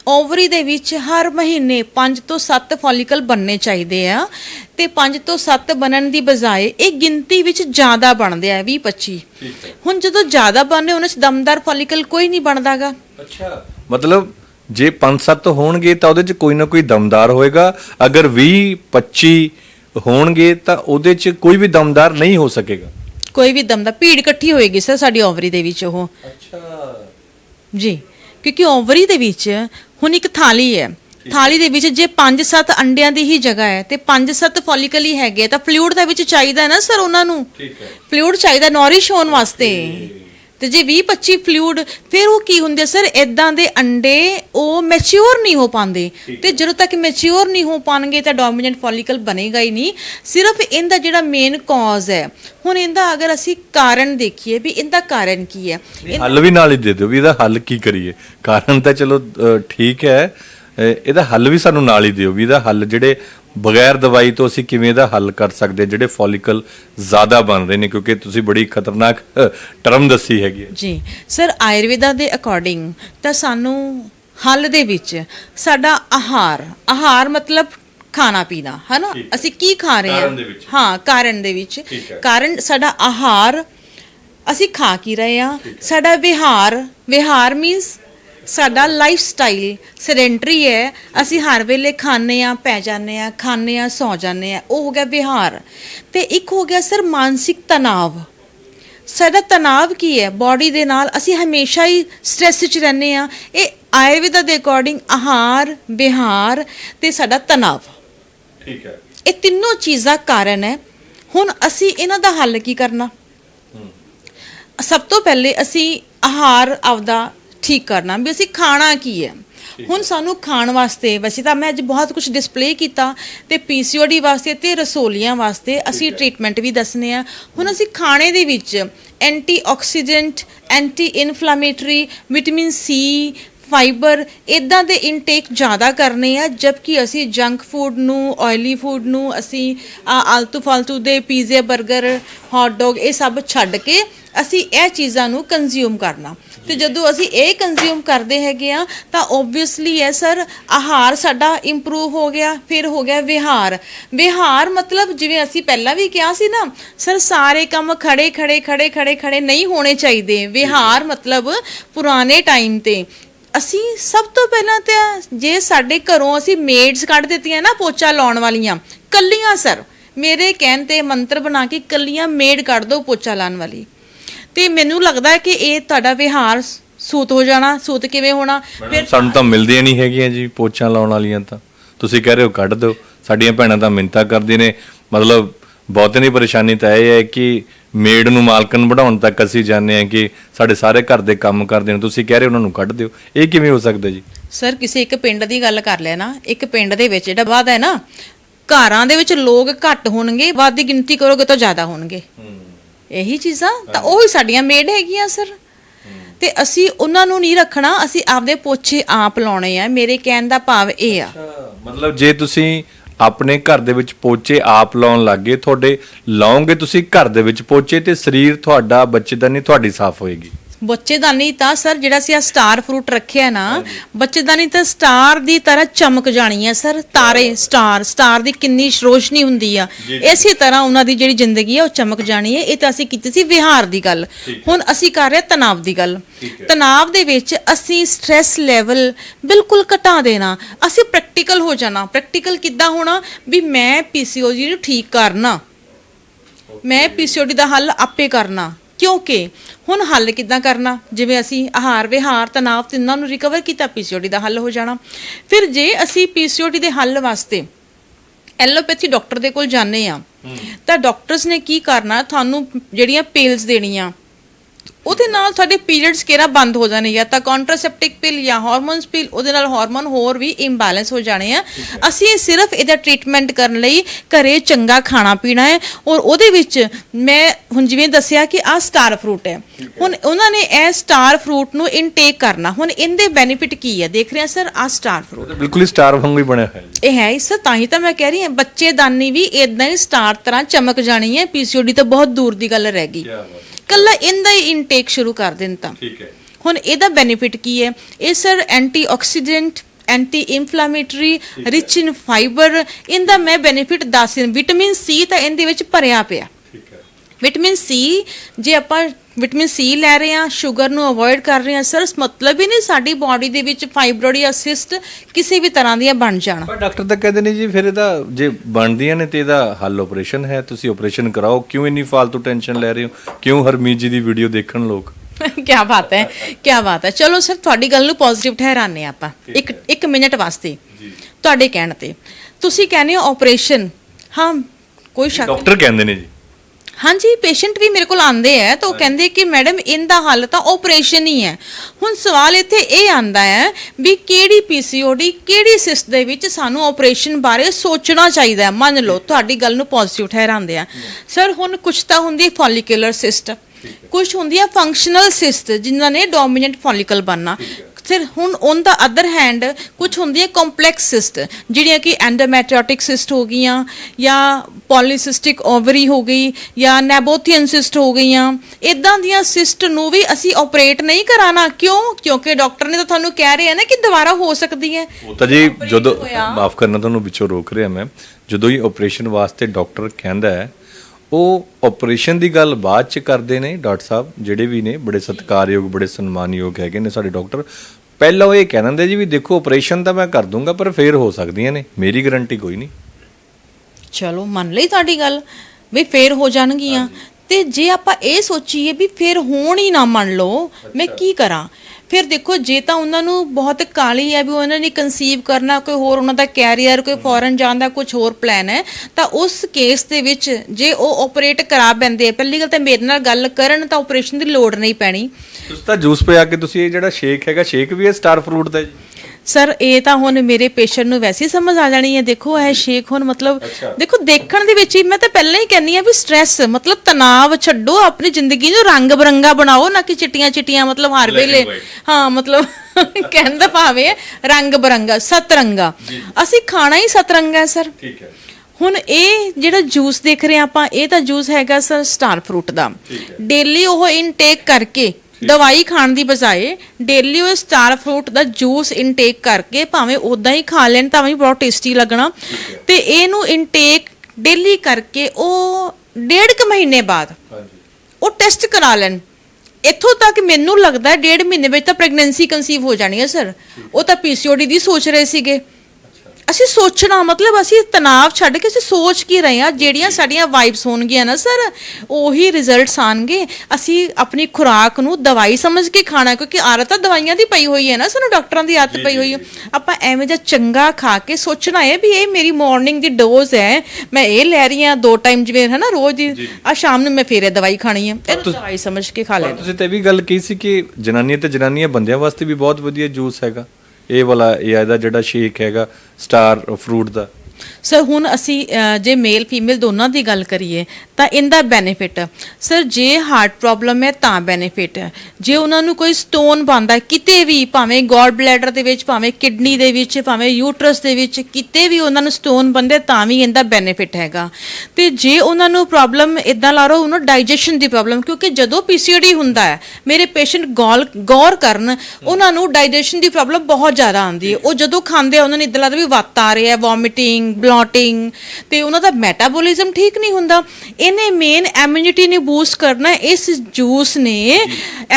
ovary ਦੇ ਵਿੱਚ ਹਰ ਮਹੀਨੇ 5 ਤੋਂ 7 ਫੋਲੀਕਲ ਬਣਨੇ ਚਾਹੀਦੇ ਆ ਤੇ 5 ਤੋਂ 7 ਬਣਨ ਦੀ ਬਜਾਏ ਇਹ ਗਿਣਤੀ ਵਿੱਚ ਜ਼ਿਆਦਾ ਬਣਦੇ ਆ 20 25 ਹੁਣ ਜਦੋਂ ਜ਼ਿਆਦਾ ਬਣਨੇ ਉਹਨਾਂ 'ਚ ਦਮਦਾਰ ਫੋਲੀਕਲ ਕੋਈ ਨਹੀਂ ਬਣਦਾਗਾ। ਅੱਛਾ। ਮਤਲਬ ਜੇ 5-7 ਹੋਣਗੇ ਤਾਂ ਉਹਦੇ 'ਚ ਕੋਈ ਨਾ ਕੋਈ ਦਮਦਾਰ ਹੋਏਗਾ। ਅਗਰ 20-25 ਹੋਣਗੇ ਤਾਂ ਉਹਦੇ 'ਚ ਕੋਈ ਵੀ ਦਮਦਾਰ ਨਹੀਂ ਹੋ ਸਕੇਗਾ। ਕੋਈ ਵੀ ਦਮ ਦਾ ਭੀੜ ਇਕੱਠੀ ਹੋਏਗੀ ਸਰ ਸਾਡੀ ਓਵਰੀ ਦੇ ਵਿੱਚ ਉਹ। ਅੱਛਾ। ਜੀ ਕਿਉਂਕਿ ਓਵਰੀ ਦੇ ਵਿੱਚ ਹੁਣ ਇੱਕ ਥਾਲੀ ਹੈ। ਥਾਲੀ ਦੇ ਵਿੱਚ ਜੇ 5-7 ਅੰਡਿਆਂ ਦੀ ਹੀ ਜਗ੍ਹਾ ਹੈ ਤੇ 5-7 ਫੋਲੀਕਲ ਹੀ ਹੈਗੇ ਤਾਂ ਫਲੂਇਡ ਦਾ ਵਿੱਚ ਚਾਹੀਦਾ ਹੈ ਨਾ ਸਰ ਉਹਨਾਂ ਨੂੰ? ਠੀਕ ਹੈ। ਫਲੂਇਡ ਚਾਹੀਦਾ ਨੋਰਿਸ਼ ਹੋਣ ਵਾਸਤੇ। ਤੇ ਜੇ 20-25 ਫਲੂਇਡ ਫਿਰ ਉਹ ਕੀ ਹੁੰਦੇ ਸਰ? ਇਦਾਂ ਦੇ ਅੰਡੇ ਉਹ ਮੈਚੁਰ ਨਹੀਂ ਹੋ ਪਾਉਂਦੇ। ਤੇ ਜਦੋਂ ਤੱਕ ਮੈਚੁਰ ਨਹੀਂ ਹੋ ਪਾਣਗੇ ਤਾਂ ਡੋਮੀਨੈਂਟ ਫੋਲੀਕਲ ਬਣੇਗਾ ਹੀ ਨਹੀਂ। ਸਿਰਫ ਇਹਦਾ ਜਿਹੜਾ ਮੇਨ ਕਾਜ਼ ਹੈ। ਹੁਣ ਇਹਦਾ ਅਗਰ ਅਸੀਂ ਕਾਰਨ ਦੇਖੀਏ ਵੀ ਇਹਦਾ ਕਾਰਨ ਕੀ ਹੈ। ਹੱਲ ਵੀ ਨਾਲ ਹੀ ਦੇ ਦਿਓ ਵੀ ਇਹਦਾ ਹੱਲ ਕੀ ਕਰੀਏ। ਕਾਰਨ ਤਾਂ ਚਲੋ ਠੀਕ ਹੈ। ਇਹਦਾ ਹੱਲ ਵੀ ਸਾਨੂੰ ਨਾਲ ਹੀ ਦਿਓ ਵੀ ਇਹਦਾ ਹੱਲ ਜਿਹੜੇ ਬਗੈਰ ਦਵਾਈ ਤੋਂ ਅਸੀਂ ਕਿਵੇਂ ਇਹਦਾ ਹੱਲ ਕਰ ਸਕਦੇ ਜਿਹੜੇ ਫੋਲੀਕਲ ਜ਼ਿਆਦਾ ਬਣ ਰਹੇ ਨੇ ਕਿਉਂਕਿ ਤੁਸੀਂ ਬੜੀ ਖਤਰਨਾਕ ਟਰਮ ਦੱਸੀ ਹੈਗੀ ਹੈ। ਜੀ। ਸਰ ਆਯੁਰਵੇਦਾ ਦੇ ਅਕੋਰਡਿੰਗ ਤਾਂ ਸਾਨੂੰ ਹੱਲ ਦੇ ਵਿੱਚ ਸਾਡਾ ਆਹਾਰ ਆਹਾਰ ਮਤਲਬ ਖਾਣਾ ਪੀਣਾ ਹਨਾ। ਅਸੀਂ ਕੀ ਖਾ ਰਹੇ ਦੇ ਹਾਂ। ਹਾਂ ਕਾਰਨ ਦੇ ਵਿੱਚ। ਕਾਰਨ ਸਾਡਾ ਆਹਾਰ ਅਸੀਂ ਖਾ ਕੀ ਰਹੇ ਹਾਂ? ਸਾਡਾ ਵਿਹਾਰ ਵਿਹਾਰ ਮੀਨਸ ਸਾਡਾ ਲਾਈਫ ਸਟਾਈਲ ਸੈਡੈਂਟਰੀ ਹੈ। ਅਸੀਂ ਹਰ ਵੇਲੇ ਖਾਂਦੇ ਆ ਪੈ ਜਾਂਦੇ ਆ ਖਾਂਦੇ ਆ ਸੌ ਜਾਂਦੇ ਆ ਉਹ ਹੋ ਗਿਆ ਵਿਹਾਰ। ਤੇ ਇੱਕ ਹੋ ਗਿਆ ਸਰ ਮਾਨਸਿਕ ਤਣਾਵ। ਸਾਡਾ ਤਣਾਵ ਕੀ ਹੈ? ਬਾਡੀ ਦੇ ਨਾਲ ਅਸੀਂ ਹਮੇਸ਼ਾ ਹੀ ਸਟ੍ਰੈਸ ਵਿੱਚ ਰਹਿੰਦੇ ਆ ਇਹ ਆਯੁਰਵੇਦਾ ਦੇ ਅਕੋਰਡਿੰਗ ਆਹਾਰ ਵਿਹਾਰ ਤੇ ਸਾਡਾ ਤਣਾਵ। ਠੀਕ ਹੈ। ਇਹ ਤਿੰਨੋਂ ਚੀਜ਼ਾਂ ਕਾਰਨ ਹੈ। ਹੁਣ ਅਸੀਂ ਇਹਨਾਂ ਦਾ ਹੱਲ ਕੀ ਕਰਨਾ? ਸਭ ਤੋਂ ਪਹਿਲੇ ਅਸੀਂ ਆਹਾਰ ਆਪਦਾ ਠੀਕ ਕਰਨਾ ਵੀ ਅਸੀਂ ਖਾਣਾ ਕੀ ਹੈ। ਹੁਣ ਸਾਨੂੰ ਖਾਣ ਵਾਸਤੇ ਵੈਸੇ ਤਾਂ ਮੈਂ ਅੱਜ ਬਹੁਤ ਕੁਝ ਡਿਸਪਲੇ ਕੀਤਾ ਤੇ ਪੀਸੀਓਡੀ ਵਾਸਤੇ ਤੇ ਰਸੋਲੀਆਂ ਵਾਸਤੇ ਅਸੀਂ ਟ੍ਰੀਟਮੈਂਟ ਵੀ ਦੱਸਨੇ ਆ। ਹੁਣ ਅਸੀਂ ਖਾਣੇ ਦੇ ਵਿੱਚ antioxidant anti inflammatory vitamin C fibre ਇਦਾਂ ਦੇ ਇਨਟੇਕ ਜ਼ਿਆਦਾ ਕਰਨੇ ਆ ਜਦਕਿ ਅਸੀਂ ਜੰਕ ਫੂਡ ਨੂੰ ਆਇਲੀ ਫੂਡ ਨੂੰ ਅਸੀਂ ਆਲਤੂ ਫਾਲਤੂ ਦੇ ਪੀਜ਼ੇ 버ਗਰ ਹੌਟ ਡੌਗ ਇਹ ਸਭ ਛੱਡ ਕੇ ਅਸੀਂ ਇਹ ਚੀਜ਼ਾਂ ਨੂੰ ਕੰਜ਼ਿਊਮ ਕਰਨਾ। ਤੇ ਜਦੋਂ ਅਸੀਂ ਇਹ ਕੰਜ਼ਿਊਮ ਕਰਦੇ ਹੈਗੇ ਆ, ਤਾਂ ਓਬਵੀਅਸਲੀ ਹੈ ਸਰ ਆਹਾਰ ਸਾਡਾ ਇੰਪਰੂਵ ਹੋ ਗਿਆ, ਫਿਰ ਹੋ ਗਿਆ ਵਿਹਾਰ। ਵਿਹਾਰ ਮਤਲਬ ਜਿਵੇਂ ਅਸੀਂ ਪਹਿਲਾਂ ਵੀ ਕਿਹਾ ਸੀ ਨਾ ਸਰ ਸਾਰੇ ਕੰਮ ਖੜੇ ਖੜੇ ਖੜੇ ਖੜੇ ਖੜੇ ਨਹੀਂ ਹੋਣੇ ਚਾਹੀਦੇ। ਵਿਹਾਰ ਮਤਲਬ ਪੁਰਾਣੇ ਟਾਈਮ ਤੇ। ਅਸੀਂ ਸਭ ਤੋਂ ਪਹਿਲਾਂ ਤਾਂ ਜੇ ਸਾਡੇ ਘਰੋਂ ਅਸੀਂ ਮੇਡਸ ਕੱਢ ਦਿੱਤੀਆਂ ਨਾ ਪੋਚਾ ਲਾਉਣ ਵਾਲੀਆਂ, ਕੱਲੀਆਂ ਸਰ ਮੇਰੇ ਕਹਿਣ ਤੇ ਮੰਤਰ ਬਣਾ ਕੇ ਕੱਲੀਆਂ ਮੇਡ ਕੱਢ ਦੋ ਪੋਚਾ ਲਾਉਣ ਵਾਲੀ। ਤੇ ਮੈਨੂੰ ਲੱਗਦਾ ਹੈ ਕਿ ਇਹ ਤੁਹਾਡਾ ਵਿਹਾਰ ਸੂਤ ਹੋ ਜਾਣਾ ਸੂਤ ਕਿਵੇਂ ਹੋਣਾ? ਫਿਰ ਸਾਨੂੰ ਤਾਂ ਮਿਲਦੀਆਂ ਨਹੀਂ ਹੈਗੀਆਂ ਜੀ ਪੋਚਾਂ ਲਾਉਣ ਵਾਲੀਆਂ ਤਾਂ। ਤੁਸੀਂ ਕਹਿ ਰਹੇ ਹੋ ਕੱਢ ਦਿਓ। ਸਾਡੀਆਂ ਭੈਣਾਂ ਤਾਂ ਮਿੰਤਾ ਕਰਦੀਆਂ ਨੇ। ਮਤਲਬ ਬਹੁਤੇ ਨਹੀਂ ਪਰੇਸ਼ਾਨੀ ਤਾਂ ਇਹ ਹੈ ਕਿ ਮੇਡ ਨੂੰ ਮਾਲਕਨ ਵਧਾਉਣ ਤੱਕ ਅਸੀਂ ਜਾਂਦੇ ਹਾਂ ਕਿ ਸਾਡੇ ਸਾਰੇ ਘਰ ਦੇ ਕੰਮ ਕਰਦੇ ਨੇ। ਤੁਸੀਂ ਕਹਿ ਰਹੇ ਉਹਨਾਂ ਨੂੰ ਕੱਢ ਦਿਓ। ਇਹ ਕਿਵੇਂ ਹੋ ਸਕਦਾ ਜੀ? ਸਰ ਕਿਸੇ ਇੱਕ ਪਿੰਡ ਦੀ ਗੱਲ ਕਰ ਲਿਆ ਨਾ ਇੱਕ ਪਿੰਡ ਦੇ ਵਿੱਚ ਜਿਹੜਾ ਵਾਦਾ ਹੈ ਨਾ ਘਰਾਂ ਦੇ ਵਿੱਚ ਲੋਕ ਘੱਟ ਹੋਣਗੇ ਵੱਧ ਦੀ ਗਿਣਤੀ ਕਰੋਗੇ ਤਾਂ ਜ਼ਿਆਦਾ ਹੋਣਗੇ। ਇਹੀ ਚੀਜ਼ਾਂ? ਤਾਂ ਉਹ ਹੀ ਸਾਡੀਆਂ ਮੇਡ ਹੈਗੀਆਂ ਸਰ ਤੇ ਅਸੀਂ ਉਹਨਾਂ ਨੂੰ ਨਹੀਂ ਰੱਖਣਾ ਅਸੀਂ ਆਪਦੇ ਪੋਚੇ ਆਪ ਲਾਉਣੇ ਆ। ਮੇਰੇ ਕਹਿਣ ਦਾ ਭਾਵ ਇਹ ਆ। ਮਤਲਬ ਜੇ ਤੁਸੀਂ ਆਪਣੇ ਘਰ ਦੇ ਵਿੱਚ ਪੋਚੇ ਆਪ ਲਾਉਣ ਲੱਗੇ ਤੁਹਾਡੇ ਲਾਓਗੇ ਤੁਸੀਂ ਘਰ ਦੇ ਵਿੱਚ ਪੋਚੇ ਤੇ ਸਰੀਰ ਤੁਹਾਡਾ ਬੱਚੇਦਾਨੀ ਤੁਹਾਡੀ ਸਾਫ਼ ਹੋਏਗੀ। ਬੱਚੇਦਾਨੀ ਤਾਂ ਸਰ ਜਿਹੜਾ ਸੀ ਆ ਸਟਾਰ ਫਰੂਟ ਰੱਖਿਆ ਨਾ ਬੱਚੇਦਾਨੀ ਤਾਂ ਸਟਾਰ ਦੀ ਤਰ੍ਹਾਂ ਚਮਕ ਜਾਣੀ ਹੈ ਸਰ ਤਾਰੇ ਸਟਾਰ ਸਟਾਰ ਦੀ ਕਿੰਨੀ ਰੋਸ਼ਨੀ ਹੁੰਦੀ ਆ। ਇਸੇ ਤਰ੍ਹਾਂ ਉਹਨਾਂ ਦੀ ਜਿਹੜੀ ਜ਼ਿੰਦਗੀ ਹੈ ਉਹ ਚਮਕ ਜਾਣੀ ਹੈ ਇਹ ਤਾਂ ਅਸੀਂ ਕੀਤੀ ਸੀ ਵਿਹਾਰ ਦੀ ਗੱਲ। ਹੁਣ ਅਸੀਂ ਕਰ ਰਹੇ ਹਾਂ ਤਣਾਵ ਦੀ ਗੱਲ। ਤਣਾਵ ਦੇ ਵਿੱਚ ਅਸੀਂ ਸਟ्रेस ਲੈਵਲ ਬਿਲਕੁਲ ਘਟਾ ਦੇਣਾ। ਅਸੀਂ ਪ੍ਰੈਕਟੀਕਲ ਹੋ ਜਾਣਾ। ਪ੍ਰੈਕਟੀਕਲ ਕਿੱਦਾਂ ਹੋਣਾ? ਵੀ ਮੈਂ ਪੀਸੀਓਜੀ ਨੂੰ ਠੀਕ ਕਰਨਾ। ਮੈਂ ਪੀਸੀਓਡੀ ਦਾ ਹੱਲ ਆਪੇ ਕਰਨਾ। ਕਿਉਂਕਿ ਹੁਣ ਹੱਲ ਕਿੱਦਾਂ ਕਰਨਾ? ਜਿਵੇਂ ਅਸੀਂ ਆਹਾਰ ਵਿਹਾਰ ਤਣਾਵ ਤਿੰਨਾਂ ਨੂੰ ਰਿਕਵਰ ਕੀਤਾ ਪੀਸੀਓਡੀ ਦਾ ਹੱਲ ਹੋ ਜਾਣਾ। ਫਿਰ ਜੇ ਅਸੀਂ ਪੀਸੀਓਡੀ ਦੇ ਹੱਲ ਵਾਸਤੇ ਐਲੋਪੈਥੀ ਡਾਕਟਰ ਦੇ ਕੋਲ ਜਾਂਦੇ ਆ ਤਾਂ ਡਾਕਟਰਸ ਨੇ ਕੀ ਕਰਨਾ? ਤੁਹਾਨੂੰ ਜਿਹੜੀਆਂ ਪੀਲਸ ਦੇਣੀਆਂ ਉਹਦੇ ਨਾਲ ਤੁਹਾਡੇ ਪੀਰੀਅਡਸ ਕਿਹੜਾ ਬੰਦ ਹੋ ਜਾਣੇ ਜਾਂ ਤਾਂ ਕੰਟਰਾਸੈਪਟਿਕ ਪਿਲ ਜਾਂ ਹਾਰਮੋਨਸ ਪਿਲ ਉਹਦੇ ਨਾਲ ਹਾਰਮੋਨ ਹੋਰ ਵੀ ਇੰਬੈਲੈਂਸ ਹੋ ਜਾਣੇ ਆ। ਅਸੀਂ ਸਿਰਫ ਇਹਦਾ ਟ੍ਰੀਟਮੈਂਟ ਕਰਨ ਲਈ ਘਰੇ ਚੰਗਾ ਖਾਣਾ ਪੀਣਾ ਹੈ ਔਰ ਉਹਦੇ ਵਿੱਚ ਮੈਂ ਹੁਣ ਜਿਵੇਂ ਦੱਸਿਆ ਕਿ ਆ ਸਟਾਰ ਫਰੂਟ ਹੈ। ਹੁਣ ਉਹਨਾਂ ਨੇ ਇਹ ਸਟਾਰ ਫਰੂਟ ਨੂੰ ਇਨਟੇਕ ਕਰਨਾ। ਹੁਣ ਇਹਦੇ ਬੈਨੀਫਿਟ ਕੀ ਹੈ? ਦੇਖ ਰਹੇ ਆ ਸਰ ਆ ਸਟਾਰ ਫਰੂਟ ਬਿਲਕੁਲ ਹੀ ਸਟਾਰ ਵਾਂਗੂ ਹੀ ਬਣਿਆ ਹੋਇਆ ਇਹ ਹੈ ਇਸ ਤਾਂ ਹੀ ਤਾਂ ਮੈਂ ਕਹਿ ਰਹੀ ਹਾਂ ਬੱਚੇਦਾਨੀ ਵੀ ਇਦਾਂ ਹੀ ਸਟਾਰ ਤਰ੍ਹਾਂ ਚਮਕ ਜਾਣੀ ਹੈ। ਪੀਸੀਓਡੀ ਤਾਂ ਬਹੁਤ ਦੂਰ ਦੀ ਗੱਲ ਰਹਿ ਗਈ। ਕੱਲਾ ਇਹਦਾ ਹੀ ਇਨਟੇਕ ਸ਼ੁਰੂ ਕਰ ਦੇਣ ਤਾਂ। ਠੀਕ ਹੈ। ਹੁਣ ਇਹਦਾ ਬੈਨੀਫਿਟ ਕੀ ਹੈ? ਇਹ sir antioxidant anti inflammatory rich in fibre ਇਹਦਾ ਮੈਂ ਬੈਨੀਫਿਟ ਦੱਸ ਵਿਟਾਮਿਨ ਸੀ ਤਾਂ ਇਹਦੇ ਵਿੱਚ ਭਰਿਆ ਪਿਆ। ਠੀਕ ਹੈ। ਵਿਟਾਮਿਨ ਸੀ ਜੇ ਆਪਾਂ ਵਿਟਾਮਿਨ ਸੀ ਲੈ ਰਹੇ ਹਾਂ ਸ਼ੂਗਰ ਨੂੰ ਅਵੋਇਡ ਕਰ ਰਹੇ ਹਾਂ। ਸਰ ਮਤਲਬ ਹੀ ਨਹੀਂ ਸਾਡੀ ਬਾਡੀ ਦੇ ਵਿੱਚ ਫਾਈਬਰੋਇਡ ਜਾਂ ਸਿਸਟ ਕਿਸੇ ਵੀ ਤਰ੍ਹਾਂ ਦੀਆਂ ਬਣ ਜਾਣਾ। ਪਰ ਡਾਕਟਰ ਤਾਂ ਕਹਿੰਦੇ ਨੇ ਜੀ ਫਿਰ ਇਹਦਾ ਜੇ ਬਣਦੀਆਂ ਨੇ ਤੇ ਇਹਦਾ ਹੱਲ ਆਪਰੇਸ਼ਨ ਹੈ ਤੁਸੀਂ ਆਪਰੇਸ਼ਨ ਕਰਾਓ। ਕਿਉਂ ਇੰਨੀ ਫालतू ਟੈਨਸ਼ਨ ਲੈ ਰਹੇ ਹੋ? ਕਿਉਂ ਹਰਮੀਤ ਜੀ ਦੀ ਵੀਡੀਓ ਦੇਖਣ ਲੋਕ? ਕੀ ਬਾਤ ਹੈ ਕੀ ਬਾਤ ਹੈ। ਚਲੋ ਸਰ ਤੁਹਾਡੀ ਗੱਲ ਨੂੰ ਪੋਜ਼ਿਟਿਵ ਠਹਿਰਾਨੇ ਆਪਾਂ। ਇੱਕ ਇੱਕ ਮਿੰਟ ਵਾਸਤੇ। ਤੁਹਾਡੇ ਕਹਿਣ ਤੇ। ਤੁਸੀਂ ਕਹਿੰਦੇ ਹੋ ਆਪਰੇਸ਼ਨ ਹਾਂ ਕੋਈ ਸ਼ੱਕ। ਡਾਕਟਰ ਕਹਿੰਦੇ ਨੇ ਜੀ। ਹਾਂਜੀ ਪੇਸ਼ੈਂਟ ਵੀ ਮੇਰੇ ਕੋਲ ਆਂਦੇ ਆ ਤਾਂ ਉਹ ਕਹਿੰਦੇ ਕਿ ਮੈਡਮ ਇਹਦਾ ਹੱਲ ਤਾਂ ਆਪਰੇਸ਼ਨ ਹੀ ਹੈ। ਹੁਣ ਸਵਾਲ ਇੱਥੇ ਇਹ ਆਂਦਾ ਹੈ ਵੀ ਕਿਹੜੀ ਪੀਸੀਓਡੀ ਕਿਹੜੀ ਸਿਸਟ ਦੇ ਵਿੱਚ ਸਾਨੂੰ ਆਪਰੇਸ਼ਨ ਬਾਰੇ ਸੋਚਣਾ ਚਾਹੀਦਾ ਹੈ? ਮੰਨ ਲਓ ਤੁਹਾਡੀ ਗੱਲ ਨੂੰ ਪੋਜ਼ਿਟਿਵ ਠਹਿਰਾਉਂਦੇ ਆ। ਸਰ ਹੁਣ ਕੁਝ ਤਾਂ ਹੁੰਦੀ ਫੋਲੀਕੂਲਰ ਸਿਸਟ ਕੁਝ ਹੁੰਦੀ ਆ ਫੰਕਸ਼ਨਲ ਸਿਸਟ ਜਿਨ੍ਹਾਂ ਨੇ ਡੋਮੀਨੈਂਟ ਫੋਲੀਕਲ ਬਣਨਾ। ਫਿਰ ਹੁਣ ਔਨ ਦਾ ਅਦਰ ਹੈਂਡ ਕੁਝ ਹੁੰਦੀਆਂ ਕੰਪਲੈਕਸ ਸਿਸਟ ਜਿਹੜੀਆਂ ਕਿ ਐਂਡੋਮੈਟ੍ਰਿਓਟਿਕ ਸਿਸਟ ਹੋ ਗਈਆਂ ਜਾਂ ਪੋਲੀਸਿਸਟਿਕ ਓਵਰੀ ਹੋ ਗਈ ਜਾਂ ਨੈਬੋਥੀਅਨ ਸਿਸਟ ਹੋ ਗਈਆਂ। ਇਦਾਂ ਦੀਆਂ ਸਿਸਟ ਨੂੰ ਵੀ ਅਸੀਂ ਆਪਰੇਟ ਨਹੀਂ ਕਰਾਣਾ ਕਿਉਂ? ਕਿਉਂਕਿ ਡਾਕਟਰ ਨੇ ਤਾਂ ਤੁਹਾਨੂੰ ਕਹਿ ਰਿਹਾ ਨਾ ਕਿ ਦੁਬਾਰਾ ਹੋ ਸਕਦੀ ਹੈ। ਉਹ ਤਾਂ ਜੀ ਜਦੋਂ। ਮਾਫ ਕਰਨਾ ਤੁਹਾਨੂੰ ਵਿੱਚੋਂ ਰੋਕ ਰਿਹਾ ਮੈਂ। ਜਦੋਂ ਹੀ ਆਪਰੇਸ਼ਨ ਵਾਸਤੇ ਡਾਕਟਰ ਕਹਿੰਦਾ ਹੈ ਉਹ ਆਪਰੇਸ਼ਨ ਦੀ ਗੱਲ ਬਾਅਦ ਚ ਕਰਦੇ ਨੇ ਡਾਕਟਰ ਸਾਹਿਬ ਜਿਹੜੇ ਵੀ ਨੇ ਬੜੇ ਸਤਿਕਾਰਯੋਗ ਬੜੇ ਸਨਮਾਨਯੋਗ ਹੈਗੇ ਨੇ ਸਾਡੇ ਡਾਕਟਰ। ਪਹਿਲਾਂ ਉਹ ਇਹ ਕਹਿ ਦਿੰਦੇ ਜੀ ਵੀ ਦੇਖੋ ਆਪਰੇਸ਼ਨ ਤਾਂ ਮੈਂ ਕਰ ਦੂੰਗਾ ਪਰ ਫੇਰ ਹੋ ਸਕਦੀਆਂ ਨੇ। ਮੇਰੀ ਗਾਰੰਟੀ ਕੋਈ ਨਹੀਂ। ਚਲੋ ਮੰਨ ਲਈ ਤੁਹਾਡੀ ਗੱਲ ਵੀ ਫੇਰ ਹੋ ਜਾਣਗੀਆਂ। ਤੇ ਜੇ ਆਪਾਂ ਇਹ ਸੋਚੀਏ ਵੀ ਫੇਰ ਹੋਣ ਹੀ ਨਾ ਮੰਨ ਲਓ ਮੈਂ ਕੀ ਕਰਾਂ? ਫਿਰ ਦੇਖੋ, ਜੇ ਤਾਂ ਉਹਨਾਂ ਨੂੰ ਬਹੁਤ ਕਾਲੀ ਹੈ ਵੀ ਉਹਨਾਂ ਨੇ ਕਨਸੀਵ ਕਰਨਾ, ਕੋਈ ਹੋਰ ਉਹਨਾਂ ਦਾ ਕੈਰੀਅਰ ਕੋਈ ਫੋਰਨ ਜਾਣ ਦਾ ਕੁਝ ਹੋਰ ਪਲਾਨ ਹੈ, ਤਾਂ ਉਸ ਕੇਸ ਦੇ ਵਿੱਚ ਜੇ ਉਹ ਆਪਰੇਟ ਕਰਾ ਪੈਂਦੇ ਪਹਿਲੀ ਗੱਲ ਤਾਂ ਮੇਰੇ ਨਾਲ ਗੱਲ ਕਰਨ ਤਾਂ ਆਪਰੇਸ਼ਨ ਦੀ ਲੋੜ ਨਹੀਂ ਪੈਣੀ। ਤੁਸੀਂ ਤਾਂ ਜੂਸ ਪਿਆ ਕੇ ਤੁਸੀਂ ਇਹ ਜਿਹੜਾ ਸ਼ੇਕ ਹੈਗਾ ਸ਼ੇਕ ਵੀ ਹੈ ਸਟਾਰ ਫਰੂਟ ਦਾ ਜੀ ਸਰ ਇਹ ਤਾਂ ਹੁਣ ਮੇਰੇ ਪੇਸ਼ੈਂਟ ਨੂੰ ਵੈਸੇ ਹੀ ਸਮਝ ਆ ਜਾਣੀ ਹੈ ਦੇਖੋ ਇਹ ਸ਼ੇਕ ਹੁਣ ਮਤਲਬ। ਦੇਖੋ ਦੇਖਣ ਦੇ ਵਿੱਚ ਹੀ ਮੈਂ ਤਾਂ ਪਹਿਲਾਂ ਹੀ ਕਹਿੰਨੀ ਆ ਵੀ ਸਟ्रेस ਮਤਲਬ ਤਣਾਅ ਛੱਡੋ ਆਪਣੀ ਜ਼ਿੰਦਗੀ ਨੂੰ ਰੰਗ ਬਰੰਗਾ ਬਣਾਓ ਨਾ ਕਿ ਚਿੱਟੀਆਂ ਚਿੱਟੀਆਂ ਮਤਲਬ ਹਰ ਵੇਲੇ. ਹਾਂ ਮਤਲਬ ਕਹਿਣ ਦਾ ਭਾਵ ਰੰਗ ਬਰੰਗਾ ਸਤਰੰਗਾ ਅਸੀਂ ਖਾਣਾ ਹੀ ਸਤਰੰਗਾ ਹੈ ਸਰ ਠੀਕ ਹੈ ਹੁਣ ਇਹ ਜਿਹੜਾ ਜੂਸ ਦੇਖ ਰਹੇ ਆਪਾਂ ਇਹ ਤਾਂ ਜੂਸ ਹੈਗਾ ਸਰ ਸਟਾਰ ਫਰੂਟ ਦਾ। ਡੇਲੀ ਉਹ ਇਨਟੇਕ ਕਰਕੇ ਦਵਾਈ ਖਾਣ ਦੀ ਬਜਾਏ ਡੇਲੀ ਉਹ ਸਟਾਰ ਫਰੂਟ ਦਾ ਜੂਸ ਇਨਟੇਕ ਕਰਕੇ ਭਾਵੇਂ ਉਦਾਂ ਹੀ ਖਾ ਲੈਣ ਤਾਂ ਵੀ ਬਹੁਤ ਟੇਸਟੀ ਲੱਗਣਾ। ਤੇ ਇਹਨੂੰ ਇਨਟੇਕ ਡੇਲੀ ਕਰਕੇ ਉਹ ਡੇਢ ਕੁ ਮਹੀਨੇ ਬਾਅਦ ਹਾਂਜੀ। ਉਹ ਟੈਸਟ ਕਰਾ ਲੈਣ। ਇੱਥੋਂ ਤੱਕ ਮੈਨੂੰ ਲੱਗਦਾ ਹੈ ਡੇਢ ਮਹੀਨੇ ਵਿੱਚ ਤਾਂ ਪ੍ਰੈਗਨੈਂਸੀ ਕਨਸੀਵ ਹੋ ਜਾਣੀ ਹੈ ਸਰ ਉਹ ਤਾਂ ਪੀਸੀਓਡੀ ਦੀ ਸੋਚ ਰਹੇ ਸੀਗੇ। ਅਸੀਂ ਸੋਚਣਾ ਮਤਲਬ ਅਸੀਂ ਤਣਾਅ ਛੱਡ ਕੇ ਅਸੀਂ ਸੋਚ ਕੀ ਰਹੇ ਹਾਂ ਜਿਹੜੀਆਂ ਸਾਡੀਆਂ ਵਾਈਬਸ ਹੋਣਗੀਆਂ ਨਾ ਸਰ ਉਹੀ ਰਿਜ਼ਲਟਸ ਆਣਗੇ। ਅਸੀਂ ਆਪਣੀ ਖੁਰਾਕ ਨੂੰ ਦਵਾਈ ਸਮਝ ਕੇ ਖਾਣਾ ਕਿਉਂਕਿ ਆਦਤ ਤਾਂ ਦਵਾਈਆਂ ਦੀ ਪਈ ਹੋਈ ਹੈ ਨਾ ਸਾਨੂੰ ਡਾਕਟਰਾਂ ਦੀ ਆਦਤ ਪਈ ਹੋਈ ਹੈ। ਆਪਾਂ ਐਵੇਂ ਜਿਹਾ ਚੰਗਾ ਖਾ ਕੇ ਸੋਚਣਾ ਹੈ ਵੀ ਇਹ ਮੇਰੀ ਮਾਰਨਿੰਗ ਦੀ ਡੋਜ਼ ਹੈ ਮੈਂ ਇਹ ਲੈ ਰਹੀ ਹਾਂ ਦੋ ਟਾਈਮ ਜਿਵੇਂ ਹੈ ਨਾ ਰੋਜ਼ ਦੀ ਆ ਸ਼ਾਮ ਨੂੰ ਮੈਂ ਫੇਰ ਇਹ ਦਵਾਈ ਖਾਣੀ ਹੈ। ਇਹਨੂੰ ਦਵਾਈ ਸਮਝ ਕੇ ਖਾ ਲੈਣਾ ਤੁਸੀਂ ਤੇ ਵੀ ਗੱਲ ਕਹੀ ਸੀ ਕਿ ਜਨਾਨੀਆਂ ਤੇ ਜਨਾਨੀਆਂ ਬੰਦਿਆਂ ਵਾਸਤੇ ਵੀ ਬਹੁਤ ਵਧੀਆ ਜੂਸ ਹੈਗਾ। ਇਹ ਵਾਲਾ ਇਹ ਇਹਦਾ ਜਿਹੜਾ ਸ਼ੇਕ ਹੈਗਾ ਸਟਾਰ ਫਰੂਟ ਦਾ। ਸਰ ਹੁਣ ਅਸੀਂ ਅਹ, ਜੇ ਮੇਲ ਫੀਮੇਲ ਦੋਨਾਂ ਦੀ ਗੱਲ ਕਰੀਏ ਤਾਂ ਇਹਦਾ ਬੈਨੀਫਿਟ ਸਰ ਜੇ ਹਾਰਟ ਪ੍ਰੋਬਲਮ ਹੈ ਤਾਂ ਬੈਨੀਫਿਟ ਹੈ ਜੇ ਉਹਨਾਂ ਨੂੰ ਕੋਈ ਸਟੋਨ ਬੰਦਾ ਕਿਤੇ ਵੀ ਭਾਵੇਂ ਗੋਲ ਬਲੈਡਰ ਦੇ ਵਿੱਚ ਭਾਵੇਂ ਕਿਡਨੀ ਦੇ ਵਿੱਚ ਭਾਵੇਂ ਯੂਟਰਸ ਦੇ ਵਿੱਚ ਕਿਤੇ ਵੀ ਉਹਨਾਂ ਨੂੰ ਸਟੋਨ ਬੰਦੇ ਤਾਂ ਵੀ ਇਹਦਾ ਬੈਨੀਫਿਟ ਹੈਗਾ। ਤੇ ਜੇ ਉਹਨਾਂ ਨੂੰ ਪ੍ਰੋਬਲਮ ਇਦਾਂ ਲਾ ਲਓ ਉਹਨਾਂ ਡਾਈਜੈਸ਼ਨ ਦੀ ਪ੍ਰੋਬਲਮ ਕਿਉਂਕਿ ਜਦੋਂ ਪੀਸੀਓਡੀ ਹੁੰਦਾ ਹੈ ਮੇਰੇ ਪੇਸ਼ੈਂਟ ਗੌਰ ਗੌਰ ਕਰਨ ਉਹਨਾਂ ਨੂੰ ਡਾਈਜੈਸ਼ਨ ਦੀ ਪ੍ਰੋਬਲਮ ਬਹੁਤ ਜ਼ਿਆਦਾ ਆਉਂਦੀ ਹੈ। ਉਹ ਜਦੋਂ ਖਾਂਦੇ ਆ ਉਹਨਾਂ ਨੂੰ ਇਦਾਂ ਲੱਗਦਾ ਵੀ ਵਾਤ ਆ ਰਿਹਾ ਹੈ ਵੋਮਿਟਿੰਗ ਬਲੋਟਿੰਗ ਤੇ ਉਹਨਾਂ ਦਾ ਮੈਟਾਬੋਲਿਜ਼ਮ ਠੀਕ ਨਹੀਂ ਹੁੰਦਾ। ਇਹਨੇ ਮੇਨ ਇਮਿਊਨਿਟੀ ਨੂੰ ਬੂਸਟ ਕਰਨਾ। ਇਸ ਜੂਸ ਨੇ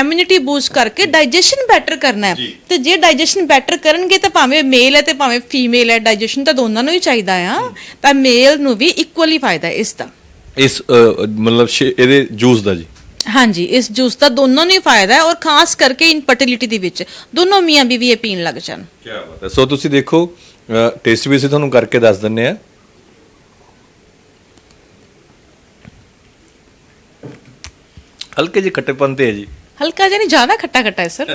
ਇਮਿਊਨਿਟੀ ਬੂਸਟ ਕਰਕੇ ਡਾਈਜੈਸ਼ਨ ਬੈਟਰ ਕਰਨਾ ਹੈ। ਤੇ ਜੇ ਡਾਈਜੈਸ਼ਨ ਬੈਟਰ ਕਰਨਗੇ ਤਾਂ ਭਾਵੇਂ ਮੇਲ ਹੈ ਤੇ ਭਾਵੇਂ ਫੀਮੇਲ ਹੈ ਡਾਈਜੈਸ਼ਨ ਤਾਂ ਦੋਨਾਂ ਨੂੰ ਹੀ ਚਾਹੀਦਾ ਆ। ਤਾਂ ਮੇਲ ਨੂੰ ਵੀ ਇਕੁਅਲੀ ਫਾਇਦਾ ਇਸ ਦਾ। ਇਸ ਮਤਲਬ ਇਹਦੇ ਜੂਸ ਦਾ ਜੀ। ਹਾਂਜੀ ਇਸ ਜੂਸ ਦਾ ਦੋਨੋਂ ਨੂੰ ਹੀ ਫਾਇਦਾ ਹੈ ਔਰ ਖਾਸ ਕਰਕੇ ਇਨਫਰਟੀਲਿਟੀ ਦੇ ਵਿੱਚ। ਦੋਨੋਂ ਮੀਆਂ ਬੀਵੀ ਇਹ ਪੀਣ ਲੱਗ ਜਾਣ। ਕੀ ਬਾਤ ਹੈ। ਸੋ ਤੁਸੀਂ ਦੇਖੋ ਟੇਸਟ ਵੀ ਅਸੀਂ ਤੁਹਾਨੂੰ ਕਰਕੇ ਦੱਸ ਦਿੰਨੇ ਆ ਹਲਕੇ ਜਿਹੇ ਖੱਟੇਪਨ ਤੇ ਹੈ ਜੀ। ਹਲਕਾ ਜਿਹਾ ਨਹੀਂ, ਜ਼ਿਆਦਾ ਖੱਟਾ ਖੱਟਾ ਹੈ ਸਰ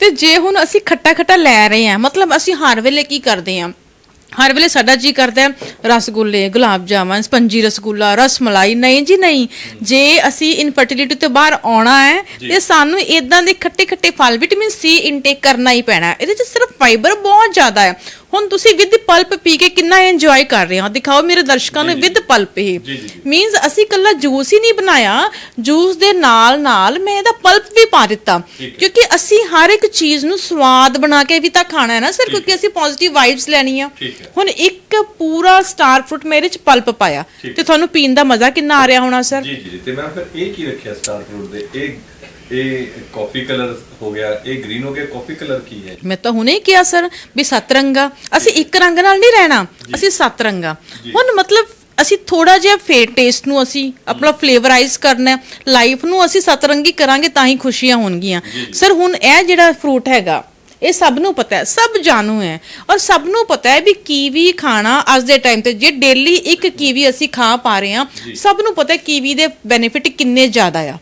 ਤੇ ਜੇ ਹੁਣ ਅਸੀਂ ਖੱਟਾ ਖੱਟਾ ਲੈ ਰਹੇ ਹਾਂ, ਮਤਲਬ ਅਸੀਂ ਹਰ ਵੇਲੇ ਕੀ ਕਰਦੇ ਹਾਂ? ਹਰ ਵੇਲੇ ਸਾਡਾ ਜੀ ਕਰਦਾ ਹੈ ਰਸਗੁੱਲੇ ਗੁਲਾਬ ਜਾਮਨ ਸਪੰਜੀ ਰਸਗੁੱਲਾ ਰਸ ਮਲਾਈ ਨਹੀਂ ਜੀ ਨਹੀਂ। ਜੇ ਅਸੀਂ ਇਨਫਰਟੀਲਿਟੀ ਤੋਂ ਬਾਹਰ ਆਉਣਾ ਹੈ ਤੇ ਸਾਨੂੰ ਇਦਾਂ ਦੇ ਖੱਟੇ ਖੱਟੇ ਫਲ ਵਿਟਾਮਿਨ ਸੀ ਇਨਟੇਕ ਕਰਨਾ ਹੀ ਪੈਣਾ ਹੈ। ਇਹਦੇ ਚ ਸਿਰਫ ਫਾਈਬਰ ਬਹੁਤ ਜ਼ਿਆਦਾ ਹੈ। ਹੁਣ ਤੁਸੀਂ ਵਿਦ ਪਲਪ ਪੀ ਕੇ ਕਿੰਨਾ ਇੰਜੋਏ ਕਰ ਰਹੇ ਹੋ? ਦਿਖਾਓ ਮੇਰੇ ਦਰਸ਼ਕਾਂ ਨੂੰ ਵਿਦ ਪਲਪ ਇਹ। ਮੀਨਸ ਅਸੀਂ ਕੱਲਾ ਜੂਸ ਹੀ ਨਹੀਂ ਬਣਾਇਆ। ਜੂਸ ਦੇ ਨਾਲ ਨਾਲ ਮੈਂ ਇਹਦਾ ਪਲਪ ਵੀ ਪਾ ਦਿੱਤਾ। ਕਿਉਂਕਿ ਅਸੀਂ ਹਰ ਇੱਕ ਚੀਜ਼ ਨੂੰ ਸਵਾਦ ਬਣਾ ਕੇ ਵੀ ਤਾਂ ਖਾਣਾ ਹੈ ਨਾ ਸਰ ਕਿਉਂਕਿ ਅਸੀਂ ਪੋਜ਼ਿਟਿਵ ਵਾਈਬਸ ਲੈਣੀ ਆ। ਹੁਣ ਇੱਕ ਪੂਰਾ ਸਟਾਰ ਫਰੂਟ ਮੇਰੇ ਚ ਪਲਪ ਪਾਇਆ। ਤੇ ਤੁਹਾਨੂੰ ਪੀਣ ਦਾ ਮਜ਼ਾ ਕਿੰਨਾ ਆ ਰਿਹਾ ਹੋਣਾ ਸਰ ਜੀ ਜੀ ਤੇ ਮੈਂ ਫਿਰ ਇਹ ਕੀ ਰੱਖਿਆ ਸਟਾਰ ਫਰੂਟ ਦੇ? ਇਹ ਇਹ ਕਾਫੀ ਕਲਰ ਹੋ ਗਿਆ ਇਹ ਗ੍ਰੀਨ ਹੋ ਗਿਆ ਕਾਫੀ ਕਲਰ ਕੀ ਹੈ? ਮੈਂ ਤਾਂ ਹੁਣੇ ਹੀ ਕਿਹਾ ਸਰ ਵੀ ਸੱਤ ਰੰਗਾ। ਅਸੀਂ ਇੱਕ ਰੰਗ ਨਾਲ ਨਹੀਂ ਰਹਿਣਾ ਅਸੀਂ ਸੱਤ ਰੰਗਾ। ਹੁਣ ਮਤਲਬ ਅਸੀਂ ਥੋੜਾ ਜਿਹਾ ਫੇਰ ਟੇਸਟ ਨੂੰ ਅਸੀਂ ਆਪਣਾ ਫਲੇਵਰਾਈਜ਼ ਕਰਨਾ ਲਾਈਫ ਨੂੰ ਅਸੀਂ ਸੱਤ ਰੰਗੀ ਕਰਾਂਗੇ ਤਾਂ ਹੀ ਖੁਸ਼ੀਆਂ ਹੋਣਗੀਆਂ। ਸਰ ਹੁਣ ਇਹ ਜਿਹੜਾ ਫਰੂਟ ਹੈਗਾ ਇਹ ਸਭ ਨੂੰ ਪਤਾ ਹੈ ਸਭ ਜਾਣੂ ਹੈ। ਔਰ ਸਭ ਨੂੰ ਪਤਾ ਹੈ ਵੀ ਕੀਵੀ ਖਾਣਾ ਅੱਜ ਦੇ ਟਾਈਮ ਤੇ ਜੇ ਡੇਲੀ ਇੱਕ ਕੀਵੀ ਅਸੀਂ ਖਾ ਪਾ ਰਹੇ ਹਾਂ ਸਭ ਨੂੰ ਪਤਾ ਹੈ ਕੀਵੀ ਦੇ ਬੈਨੀਫਿਟ ਕਿੰਨੇ ਜ਼ਿਆਦਾ ਆ।